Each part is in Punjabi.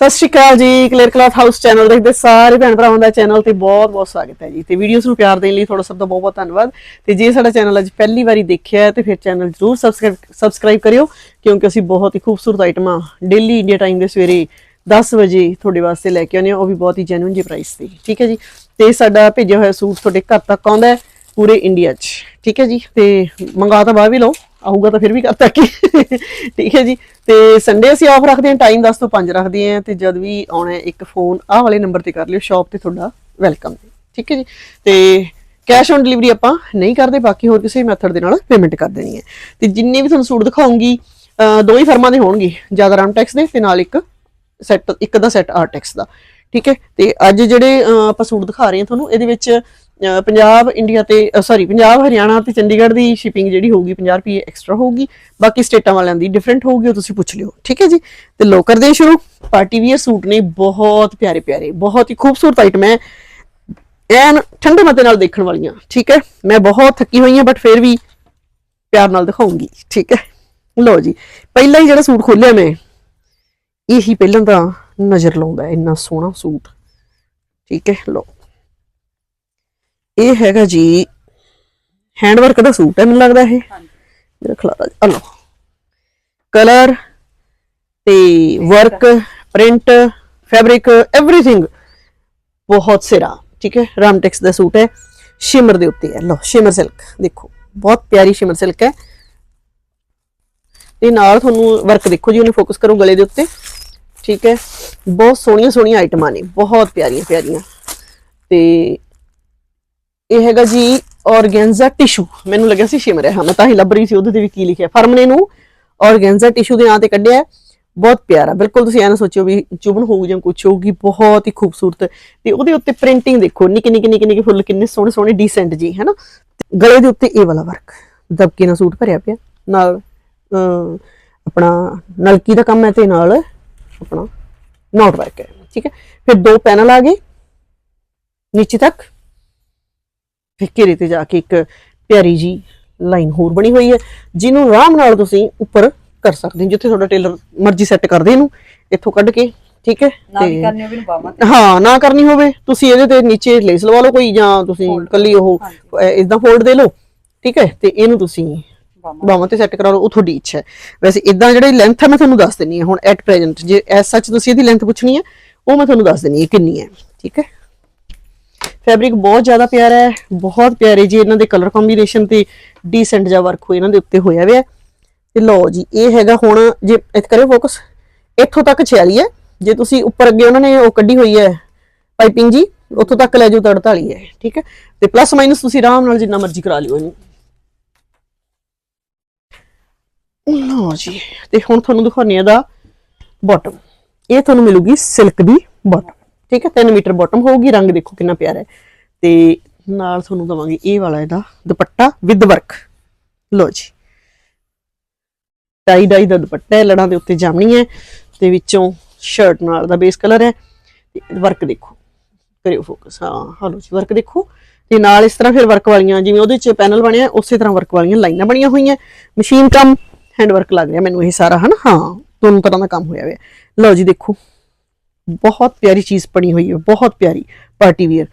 ਸਤਿ ਸ਼੍ਰੀ ਅਕਾਲ ਜੀ ਕਲੀਅਰ ਕਲਾਥ ਹਾਊਸ ਚੈਨਲ ਦੇਖਦੇ ਸਾਰੇ ਭੈਣ ਭਰਾਵਾਂ ਦਾ ਚੈਨਲ ਤੇ ਬਹੁਤ ਬਹੁਤ ਸਵਾਗਤ ਹੈ ਜੀ। ਤੇ ਵੀਡੀਓਜ਼ ਨੂੰ ਪਿਆਰ ਦੇਣ ਲਈ ਤੁਹਾਡਾ ਸਭ ਦਾ ਬਹੁਤ ਬਹੁਤ ਧੰਨਵਾਦ। ਤੇ ਜੇ ਸਾਡਾ ਚੈਨਲ ਅੱਜ ਪਹਿਲੀ ਵਾਰੀ ਦੇਖਿਆ ਹੈ, ਤੇ ਫਿਰ ਚੈਨਲ ਜ਼ਰੂਰ ਸਬਸਕ੍ਰਾਈਬ ਸਬਸਕ੍ਰਾਈਬ ਕਰਿਓ, ਕਿਉਂਕਿ ਅਸੀਂ ਬਹੁਤ ਹੀ ਖੂਬਸੂਰਤ ਆਈਟਮਾਂ ਡੇਲੀ ਇੰਡੀਆ ਟਾਈਮ ਦੇ ਸਵੇਰੇ 10 ਵਜੇ ਤੁਹਾਡੇ ਵਾਸਤੇ ਲੈ ਕੇ ਆਉਂਦੇ ਹਾਂ। ਉਹ ਵੀ ਬਹੁਤ ਹੀ ਜੈਨੂਇਨ ਜੀ ਪ੍ਰਾਈਸ ਤੇ। ਠੀਕ ਹੈ ਜੀ? ਤੇ ਸਾਡਾ ਭੇਜਿਆ ਹੋਇਆ ਸੂਟ ਤੁਹਾਡੇ ਘਰ ਤੱਕ ਆਉਂਦਾ ਹੈ ਪੂਰੇ ਇੰਡੀਆ 'ਚ। ਠੀਕ ਹੈ ਜੀ? ਤੇ ਮੰਗਾ ਤਾਂ ਬਾਹਰ ਵੀ ਲਓ। ਆਊਗਾ ਤਾਂ ਫਿਰ ਵੀ ਕਰ ਤੱਕ ਠੀਕ ਹੈ ਜੀ। ਤੇ ਸੰਡੇ ਅਸੀਂ ਆਫ ਰੱਖਦੇ ਹਾਂ ਟਾਈਮ 10 ਤੋਂ 5 ਰੱਖਦੇ ਹਾਂ ਤੇ ਜਦ ਵੀ ਆਉਣਾ ਇੱਕ ਫੋਨ ਆਹ ਵਾਲੇ ਨੰਬਰ ਤੇ ਕਰ ਲਿਓ ਸ਼ਾਪ ਤੇ ਤੁਹਾਡਾ ਵੈਲਕਮ ਠੀਕ ਹੈ ਜੀ। ਤੇ ਕੈਸ਼ ਔਨ ਡਿਲੀਵਰੀ ਆਪਾਂ ਨਹੀਂ ਕਰਦੇ, ਬਾਕੀ ਹੋਰ ਕਿਸੇ ਮੈਥਡ ਦੇ ਨਾਲ ਪੇਮੈਂਟ ਕਰ ਦੇਣੀ ਹੈ। ਤੇ ਜਿੰਨੇ ਵੀ ਤੁਹਾਨੂੰ ਸੂਟ ਦਿਖਾਉਂਗੀ, ਅਹ ਦੋ ਹੀ ਫਰਮਾਂ ਦੇ ਹੋਣਗੇ, ਜ਼ਿਆਦਾ ਰਾਮਟੈਕਸ ਦੇ ਤੇ ਨਾਲ ਇੱਕ ਸੈੱਟ ਇੱਕ ਦਾ ਸੈੱਟ ਆਰਟੈਕਸ ਦਾ। ਠੀਕ ਹੈ। ਤੇ ਅੱਜ ਜਿਹੜੇ ਆਪਾਂ ਸੂਟ ਦਿਖਾ ਰਹੇ ਹਾਂ ਤੁਹਾਨੂੰ, ਇਹਦੇ ਵਿੱਚ ਪੰਜਾਬ ਇੰਡੀਆ ਤੇ ਸੌਰੀ ਪੰਜਾਬ, ਹਰਿਆਣਾ ਤੇ ਚੰਡੀਗੜ੍ਹ ਦੀ ਸ਼ਿਪਿੰਗ ਜਿਹੜੀ ਹੋਊਗੀ 50 ਰੁਪਏ ਐਕਸਟਰਾ ਹੋਊਗੀ। ਬਾਕੀ ਸਟੇਟਾਂ ਵਾਲਿਆਂ ਦੀ ਡਿਫਰੈਂਟ ਹੋਊਗੀ, ਉਹ ਤੁਸੀਂ ਪੁੱਛ ਲਿਓ। ਠੀਕ ਹੈ ਜੀ? ਤੇ ਲੋ ਕਰਦੇ ਸ਼ੁਰੂ। ਪਾਰਟੀ ਵੀਅਰ ਸੂਟ ਨੇ ਬਹੁਤ ਪਿਆਰੇ ਪਿਆਰੇ, ਬਹੁਤ ਹੀ ਖੂਬਸੂਰਤ ਆਈਟਮ ਹੈ। ਐਨ ਠੰਡੇ ਮਤੇ ਨਾਲ ਦੇਖਣ ਵਾਲੀਆਂ, ਠੀਕ ਹੈ? ਮੈਂ ਬਹੁਤ ਥੱਕੀ ਹੋਈ ਹਾਂ ਬਟ ਫਿਰ ਵੀ ਪਿਆਰ ਨਾਲ ਦਿਖਾਉਂਗੀ, ਠੀਕ ਹੈ? ਲੋ ਜੀ, ਪਹਿਲਾਂ ਹੀ ਜਿਹੜਾ ਸੂਟ ਖੋਲਿਆ ਮੈਂ, ਇਹੀ ਪਹਿਲਾਂ ਤਾਂ ਨਜ਼ਰ ਲਾਉਂਦਾ ਇੰਨਾ ਸੋਹਣਾ ਸੂਟ। ਠੀਕ ਹੈ? ਲੋ ਇਹ ਹੈਗਾ ਜੀ ਹੈਂਡਵਰਕ ਦਾ ਸੂਟ ਹੈ ਮੈਨੂੰ ਲੱਗਦਾ ਇਹ ਮੇਰਾ ਖਲਾਰਾ ਆ ਲੋ ਕਲਰ ਤੇ ਵਰਕ ਪ੍ਰਿੰਟ ਫੈਬਰਿਕ एवरीथिंग ਬਹੁਤ ਸਿਰਾ ਠੀਕ ਹੈ ਰਾਮਟੈਕਸ ਦਾ ਸੂਟ ਹੈ ਸ਼ਿਮਰ ਦੇ ਉੱਤੇ ਹੈ ਲੋ ਸ਼ਿਮਰ ਸਿਲਕ ਦੇਖੋ ਬਹੁਤ ਪਿਆਰੀ ਸ਼ਿਮਰ ਸਿਲਕ ਹੈ ਤੇ ਨਾਲ ਤੁਹਾਨੂੰ ਵਰਕ ਦੇਖੋ ਜੀ ਉਹਨੇ ਫੋਕਸ ਕਰੋ ਗਲੇ ਦੇ ਉੱਤੇ ਠੀਕ ਹੈ ਬਹੁਤ ਸੋਹਣੀਆਂ ਸੋਹਣੀਆਂ ਆਈਟਮਾਂ ਨੇ ਬਹੁਤ ਪਿਆਰੀਆਂ ਪਿਆਰੀਆਂ ਤੇ ਇਹ ਹੈਗਾ ਜੀ ਔਰਗੈਂਜ਼ਾ ਟਿਸ਼ੂ। ਮੈਨੂੰ ਲੱਗਿਆ ਸੀ ਸ਼ਿਮਰ ਹੈ। ਹਾਂ, ਮੈਂ ਤਾਂ ਹੀ ਲੱਭ ਰਹੀ ਸੀ, ਉਹਦੇ ਤੇ ਵੀ ਕੀ ਲਿਖਿਆ। ਫਰਮਨੇ ਨੂੰ ਔਰਗੈਂਜ਼ਾ ਟਿਸ਼ੂ ਦੇ ਨਾਂ ਤੇ ਕੱਢਿਆ। ਹੈ। ਬਹੁਤ ਪਿਆਰਾ। ਬਿਲਕੁਲ ਤੁਸੀਂ ਐਂ ਨਾ ਸੋਚਿਓ ਵੀ ਚੁਭਣ ਹੋਊ ਜਾਂ ਕੁਛ ਹੋਊਗੀ ਬਹੁਤ ਹੀ ਖੂਬਸੂਰਤ। ਤੇ ਉਹਦੇ ਉੱਤੇ ਪ੍ਰਿੰਟਿੰਗ ਦੇਖੋ, ਨਿੱਕੇ ਨਿੱਕੇ ਨਿੱਕੇ ਨਿੱਕੇ ਫੁੱਲ ਕਿੰਨੇ ਸੋਹਣੇ ਸੋਹਣੇ ਡੀਸੈਂਟ ਜੀ ਹੈਨਾ ਤੇ ਗਲੇ ਦੇ ਉੱਤੇ ਇਹ ਵਾਲਾ ਵਰਕ, ਦਬਕੇ ਨਾਲ ਸੂਟ ਭਰਿਆ ਪਿਆ। ਨਾਲ ਆਪਣਾ ਨਲਕੀ ਦਾ ਕੰਮ ਹੈ ਤੇ ਨਾਲ ਆਪਣਾ ਨੋਟ ਵਰਕ ਹੈ। ਠੀਕ ਹੈ? ਫਿਰ ਦੋ ਪੈਨਲ ਆ ਗਏ। ਨੀਚੇ ਤੱਕ। ਫਿਰ ਘੇਰੇ ਤੇ ਜਾ ਕੇ ਇੱਕ ਪਿਆਰੀ ਜੀ ਲਾਈਨ ਹੋਰ ਬਣੀ ਹੋਈ ਹੈ ਜਿਹਨੂੰ ਆਰਾਮ ਨਾਲ ਤੁਸੀਂ ਉੱਪਰ ਕਰ ਸਕਦੇ ਹੋ ਜਿੱਥੇ ਤੁਹਾਡਾ ਟੇਲਰ ਮਰਜ਼ੀ ਸੈੱਟ ਕਰਦੇ ਇਹਨੂੰ ਇੱਥੋਂ ਕੱਢ ਕੇ ਠੀਕ ਹੈ? ਨਾ ਵੀ ਕਰਨੀ ਹੋਵੇ ਨੂੰ ਬਾਵਾਂ ਤੇ। ਹਾਂ ਨਾ ਕਰਨੀ ਹੋਵੇ ਤੁਸੀਂ ਇਹਦੇ ਤੇ ਨੀਚੇ ਲੇਸ ਲਵਾ ਲਓ ਕੋਈ ਜਾਂ ਤੁਸੀਂ ਕੱਲੀ ਉਹ ਇਦਾਂ ਫੋਲਡ ਦੇ ਲਓ ਠੀਕ ਹੈ? ਤੇ ਇਹਨੂੰ ਤੁਸੀਂ ਬਾਵਾਂ ਬਾਹਾਂ ਤੇ ਸੈੱਟ ਕਰਾ ਲਓ ਉਹ ਤੁਹਾਡੀ ਇੱਛਾ ਹੈ। ਵੈਸੇ ਇਦਾਂ ਜਿਹੜੀ ਲੈਂਥ ਹੈ ਮੈਂ ਤੁਹਾਨੂੰ ਦੱਸ ਦਿੰਨੀ ਹੈ ਹੁਣ ਐਟ ਪ੍ਰੈਜ਼ੈਂਟ ਜੇ ਐਸ ਸੱਚ ਤੁਸੀਂ ਇਹਦੀ ਲੈਂਥ ਪੁੱਛਣੀ ਹੈ ਉਹ ਮੈਂ ਤੁਹਾਨੂੰ ਦੱਸ ਦਿੰਨੀ ਹੈ ਕਿੰਨੀ ਹੈ ਠੀਕ ਹੈ? ਫੈਬਰਿਕ ਬਹੁਤ ਜ਼ਿਆਦਾ ਪਿਆਰਾ ਹੈ, ਬਹੁਤ ਪਿਆਰੇ ਜੀ ਇਹਨਾਂ ਦੇ ਕਲਰ ਕੰਬੀਨੇਸ਼ਨ ਤੇ ਡੀਸੈਂਟ ਜਿਹਾ ਵਰਕ ਹੋ ਇਹਨਾਂ ਦੇ ਉੱਤੇ ਹੋਇਆ ਹੋਇਆ ਹੈ। ਤੇ ਲਓ ਜੀ, ਇਹ ਹੈਗਾ ਹੁਣ ਜੇ ਇੱਥੇ ਕਰਿਓ ਫੋਕਸ ਇੱਥੋਂ ਤੱਕ 46 ਹੈ। ਜੇ ਤੁਸੀਂ ਉੱਪਰ ਅੱਗੇ ਉਹਨਾਂ ਨੇ ਉਹ ਕੱਢੀ ਹੋਈ ਹੈ ਪਾਈਪਿੰਗ ਜੀ, ਉੱਥੋਂ ਤੱਕ ਲੈ ਜਾਓ ਤਾਂ 48 ਹੈ, ਠੀਕ ਹੈ। ਤੇ ਪਲੱਸ ਮਾਈਨਸ ਤੁਸੀਂ ਆਰਾਮ ਨਾਲ ਜਿੰਨਾ ਮਰਜ਼ੀ ਕਰਾ ਲਿਓ ਇਹਨੂੰ। ਲਓ ਜੀ, ਤੇ ਹੁਣ ਤੁਹਾਨੂੰ ਦਿਖਾਉਣੀ ਆ ਦਾ ਬਾਟਮ ਇਹ ਤੁਹਾਨੂੰ ਮਿਲੂਗੀ ਸਿਲਕ ਦੀ ਬਾਟਮ ਠੀਕ ਹੈ 3 ਮੀਟਰ ਬਾਟਮ ਹੋਊਗੀ, ਰੰਗ ਦੇਖੋ ਕਿੰਨਾ ਪਿਆਰਾ ਹੈ। ਤੇ ਨਾਲ ਤੁਹਾਨੂੰ ਦਵਾਂਗੇ ਇਹ ਵਾਲਾ ਇਹਦਾ ਦੁਪੱਟਾ ਵਿਦ ਵਰਕ ਲਓ ਜੀ। ਟਾਈ ਡਾਈ ਦਾ ਦੁਪੱਟਾ ਹੈ, ਲੜਾਂ ਦੇ ਉੱਤੇ ਜਾਮਣੀ ਹੈ, ਤੇ ਵਿੱਚੋਂ ਸ਼ਰਟ ਨਾਲ ਦਾ ਬੇਸ ਕਲਰ ਹੈ। ਤੇ ਵਰਕ ਦੇਖੋ, ਕਰਿਓ ਫੋਕਸ ਹਾਂ ਹਲੋ ਜੀ ਵਰਕ ਦੇਖੋ। ਤੇ ਨਾਲ ਇਸ ਤਰ੍ਹਾਂ ਫਿਰ ਵਰਕ ਵਾਲੀਆਂ, ਜਿਵੇਂ ਉਹਦੇ ਚ ਪੈਨਲ ਬਣਿਆ, ਉਸੇ ਤਰ੍ਹਾਂ ਵਰਕ ਵਾਲੀਆਂ ਲਾਈਨਾਂ ਬਣੀਆਂ ਹੋਈਆਂ। ਮਸ਼ੀਨ ਕੰਮ ਹੈਂਡ ਵਰਕ ਲੱਗ ਰਿਹਾ ਮੈਨੂੰ ਇਹ ਸਾਰਾ, ਹਨਾ? ਹਾਂ ਦੋਨੋਂ ਤਰ੍ਹਾਂ ਦਾ ਕੰਮ ਹੋਇਆ ਹੋਇਆ। ਲਓ ਜੀ, ਦੇਖੋ। ਬਹੁਤ ਪਿਆਰੀ ਚੀਜ਼ ਬਣੀ ਹੋਈ ਹੈ ਬਹੁਤ ਪਿਆਰੀ ਪਾਰਟੀ ਵੀਅਰ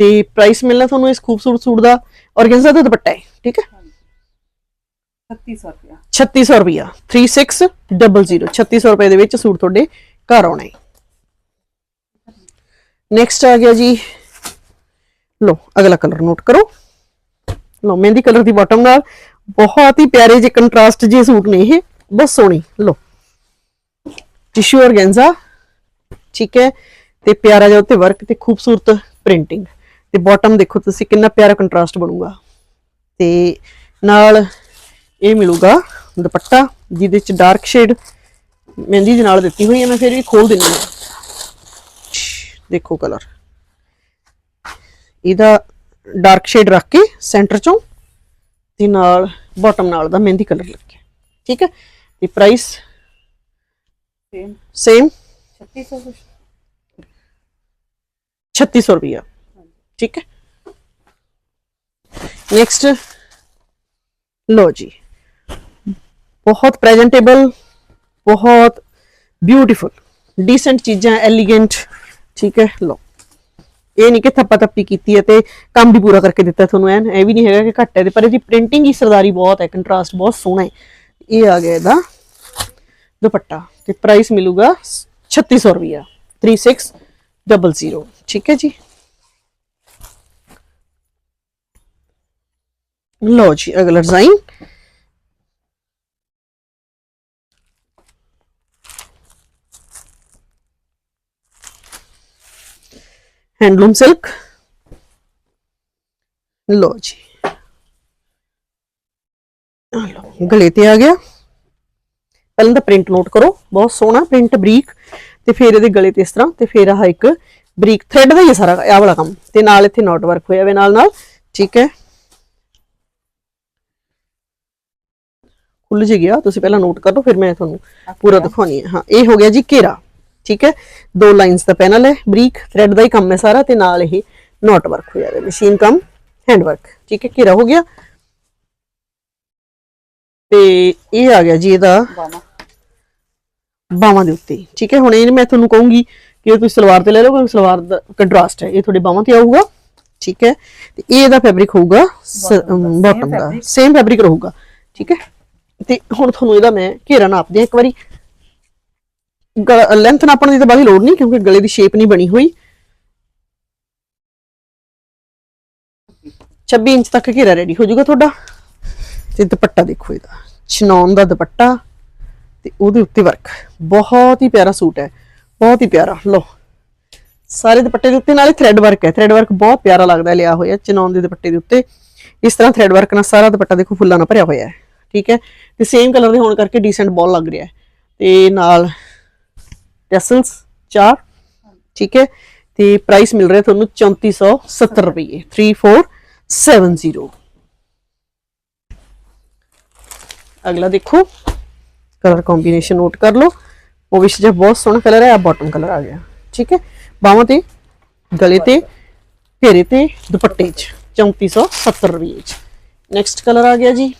ਤੇ ਪ੍ਰਾਈਸ ਮਿਲਣਾ ਤੁਹਾਨੂੰ ਇਸ ਖੂਬਸੂਰਤ ਸੂਟ ਦਾ ਔਰਗੈਂਜ਼ਾ ਦਾ ਦੁਪੱਟਾ ਹੈ ਠੀਕ ਹੈ 3600 ਰੁਪਇਆ 3600 ਰੁਪਿਆ 3600 3600 ਰੁਪਏ ਦੇ ਵਿੱਚ ਸੂਟ ਤੁਹਾਡੇ ਘਰ ਆਉਣਾ ਹੈ ਨੈਕਸਟ ਆ ਗਿਆ ਜੀ ਲੋ ਅਗਲਾ ਕਲਰ ਨੋਟ ਕਰੋ ਲੋ ਮਹਿੰਦੀ ਕਲਰ ਦੀ ਬਾਟਮ ਨਾਲ ਬਹੁਤ ਹੀ ਪਿਆਰੇ ਜਿਹੇ ਕੰਟਰਾਸਟ ਜਿਹੇ ਸੂਟ ਨੇ ਇਹ ਬਹੁਤ ਸੋਹਣੇ ਲੋ ਟਿਸ਼ੂ ਔਰਗੈਂਜ਼ਾ ਠੀਕ ਹੈ? ਤੇ ਪਿਆਰਾ ਜਿਹਾ ਉੱਤੇ ਵਰਕ ਤੇ ਖੂਬਸੂਰਤ ਪ੍ਰਿੰਟਿੰਗ ਤੇ ਬਾਟਮ ਦੇਖੋ ਤੁਸੀਂ ਕਿੰਨਾ ਪਿਆਰਾ ਕੰਟਰਾਸਟ ਬਣੂਗਾ। ਤੇ ਨਾਲ ਇਹ ਮਿਲੂਗਾ ਦੁਪੱਟਾ, ਜਿਹਦੇ ਚ ਡਾਰਕ ਸ਼ੇਡ ਮਹਿੰਦੀ ਦੇ ਨਾਲ ਦਿੱਤੀ ਹੋਈ ਹੈ। ਮੈਂ ਫਿਰ ਵੀ ਖੋਲ ਦਿੰਨੀ ਹਾਂ। ਦੇਖੋ ਕਲਰ ਇਹਦਾ ਡਾਰਕ ਸ਼ੇਡ ਰੱਖ ਕੇ ਸੈਂਟਰ ਚੋਂ ਤੇ ਨਾਲ ਬਾਟਮ ਨਾਲ ਦਾ ਮਹਿੰਦੀ ਕਲਰ ਲੱਗਿਆ ਠੀਕ ਹੈ? ਤੇ ਪ੍ਰਾਈਸ ਸੇਮ ਸੇਮ 3600 3600 ਰੁਪਇਆ ਠੀਕ ਹੈ ਨੈਕਸਟ ਲੋ ਜੀ ਬਹੁਤ ਪ੍ਰੈਜੈਂਟੇਬਲ ਬਹੁਤ ਬਿਊਟੀਫੁਲ ਡੀਸੈਂਟ ਚੀਜ਼ਾਂ ਐਲੀਗੈਂਟ ਠੀਕ ਹੈ ਲੋ ਇਹ ਨਹੀਂ ਕਿ ਥੱਪਾ ਥੱਪੀ ਕੀਤੀ ਹੈ ਤੇ ਕੰਮ ਵੀ ਪੂਰਾ ਕਰਕੇ ਦਿੱਤਾ ਤੁਹਾਨੂੰ ਐਨ ਇਹ ਵੀ ਨਹੀਂ ਹੈਗਾ ਕਿ ਘੱਟ ਹੈ ਤੇ ਪਰ ਇਹਦੀ ਪ੍ਰਿੰਟਿੰਗ ਹੀ ਸਰਦਾਰੀ ਬਹੁਤ ਹੈ ਕੰਟਰਾਸਟ ਬਹੁਤ ਸੋਹਣਾ ਹੈ ਇਹ ਆ ਗਿਆ ਇਹਦਾ ਦੁਪੱਟਾ ਤੇ ਪ੍ਰਾਈਸ ਮਿਲੂਗਾ छत्तीस सौ रुपया थ्री सिक्स डबल ज़ीरो ठीक है जी? लो जी, अगला डिज़ाइन हैंडलूम सिल्क लो जी। हाँ, गले आ गया। ਪਹਿਲਾਂ ਤਾਂ ਪ੍ਰਿੰਟ ਨੋਟ ਕਰੋ ਬਹੁਤ ਸੋਹਣਾ ਪ੍ਰਿੰਟ ਬਰੀਕ ਤੇ ਫਿਰ ਇਹਦੇ ਗਲੇ ਤੇ ਇਸ ਤਰ੍ਹਾਂ ਤੇ ਫਿਰ ਆਹ ਇੱਕ ਬਰੀਕ ਥ੍ਰੈਡ ਦਾ ਹੀ ਸਾਰਾ ਆਹ ਵਾਲਾ ਕੰਮ ਤੇ ਨਾਲ ਇੱਥੇ ਨੋਟ ਵਰਕ ਹੋਇਆ ਵੇ ਨਾਲ ਨਾਲ ਠੀਕ ਹੈ। ਖੁੱਲ ਜੇ ਗਿਆ ਤੁਸੀਂ ਪਹਿਲਾਂ ਨੋਟ ਕਰ ਲਓ ਫਿਰ ਮੈਂ ਤੁਹਾਨੂੰ ਪੂਰਾ ਦਿਖਾਉਣੀ ਹੈ। ਹਾਂ ਇਹ ਹੋ ਗਿਆ ਜੀ ਘੇਰਾ ਠੀਕ ਹੈ। ਦੋ ਲਾਈਨਸ ਦਾ ਪੈਨਲ ਹੈ ਬਰੀਕ ਥ੍ਰੈਡ ਦਾ ਹੀ ਕੰਮ ਹੈ ਸਾਰਾ ਤੇ ਨਾਲ ਇਹ ਨੋਟ ਵਰਕ ਹੋਇਆ ਹੈ ਮਸ਼ੀਨ ਕੰਮ ਹੈਂਡ ਵਰਕ ਠੀਕ ਹੈ ਘੇਰਾ ਹੋ ਗਿਆ। ਤੇ ਇਹ ਆ ਗਿਆ ਜੀ ਇਹਦਾ ਬਾਹਾਂ ਦੇ ਉੱਤੇ। ਠੀਕ ਹੈ? ਹੁਣ ਇਹ ਮੈਂ ਤੁਹਾਨੂੰ ਕਹੂੰਗੀ ਕਿ ਤੁਸੀਂ ਸਲਵਾਰ ਤੇ ਲੈ ਲਓ ਕਿਉਂਕਿ ਸਲਵਾਰ ਦਾ ਕੰਟਰਾਸਟ ਹੈ। ਇਹ ਤੁਹਾਡੇ ਬਾਹਾਂ ਤੇ ਆਊਗਾ। ਠੀਕ ਹੈ? ਤੇ ਇਹ ਇਹਦਾ ਫੈਬਰਿਕ ਹੋਊਗਾ ਬਾਟਮ ਦਾ ਸੇਮ ਫੈਬਰਿਕ ਰਹੂਗਾ। ਠੀਕ ਹੈ? ਤੇ ਹੁਣ ਤੁਹਾਨੂੰ ਇਹਦਾ ਮੈਂ ਘੇਰਾ ਨਾਪਦੀ ਹਾਂ ਇੱਕ ਵਾਰੀ। ਲੈਂਥ ਨਾਪਣ ਦੀ ਤਾਂ ਬਾਹਲੀ ਲੋੜ ਨਹੀਂ ਕਿਉਂਕਿ ਗਲੇ ਦੀ ਸ਼ੇਪ ਨਹੀਂ ਬਣੀ ਹੋਈ। 26 ਇੰਚ ਤੱਕ ਘੇਰਾ ਰੈਡੀ ਹੋ ਜਾਊਗਾ ਤੁਹਾਡਾ। ਤੇ ਦੁਪੱਟਾ ਦੇਖੋ ਇਹਦਾ। ਚਨੌਨ ਦਾ ਦੁਪੱਟਾ। ਤੇ ਉਹਦੇ ਉੱਤੇ ਵਰਕ ਬਹੁਤ ਹੀ ਪਿਆਰਾ ਸੂਟ ਹੈ। ਬਹੁਤ ਹੀ ਪਿਆਰਾ। ਲੋ ਸਾਰੇ ਦੁਪੱਟੇ ਦੇ ਉੱਤੇ ਨਾਲੇ ਥ੍ਰੈਡ ਵਰਕ ਹੈ। ਥ੍ਰੈਡ ਵਰਕ ਬਹੁਤ ਪਿਆਰਾ ਲੱਗਦਾ ਲਿਆ ਹੋਇਆ ਚਨੌਨ ਦੇ ਦੁਪੱਟੇ ਦੇ ਉੱਤੇ। ਇਸ ਤਰ੍ਹਾਂ ਥ੍ਰੈਡ ਵਰਕ ਨਾਲ ਸਾਰਾ ਦੁਪੱਟਾ ਦੇਖੋ ਫੁੱਲਾਂ ਨਾਲ ਭਰਿਆ ਹੋਇਆ ਹੈ। ਠੀਕ ਹੈ? ਤੇ ਸੇਮ ਕਲਰ ਦੇ ਹੋਣ ਕਰਕੇ ਡੀਸੈਂਟ ਬਹੁਤ ਲੱਗ ਰਿਹਾ ਹੈ। ਤੇ ਨਾਲ ਟੈਸਲਸ ਚਾਰ। ਠੀਕ ਹੈ? ਤੇ ਪ੍ਰਾਈਸ ਮਿਲ ਰਿਹਾ ਤੁਹਾਨੂੰ 3470 ਰੁਪਏ 3470 ਅਗਲਾ ਦੇਖੋ। ਕਲਰ ਕੰਬੀਨੇਸ਼ਨ ਨੋਟ ਕਰ ਲਓ। ਉਹ ਵਿੱਚ ਜੇ ਬਹੁਤ ਸੋਹਣਾ ਕਲਰ ਹੈ ਆ ਬਾਟਮ ਕਲਰ ਆ ਗਿਆ। ਠੀਕ ਹੈ? ਬਾਹਾਂ ਤੇ, ਗਲੇ ਤੇ ਘੇਰੇ ਤੇ, ਦੁਪੱਟੇ 'ਚ 3470 ਰੁਪਏ 'ਚ। ਨੈਕਸਟ ਕਲਰ ਆ ਗਿਆ ਜੀ।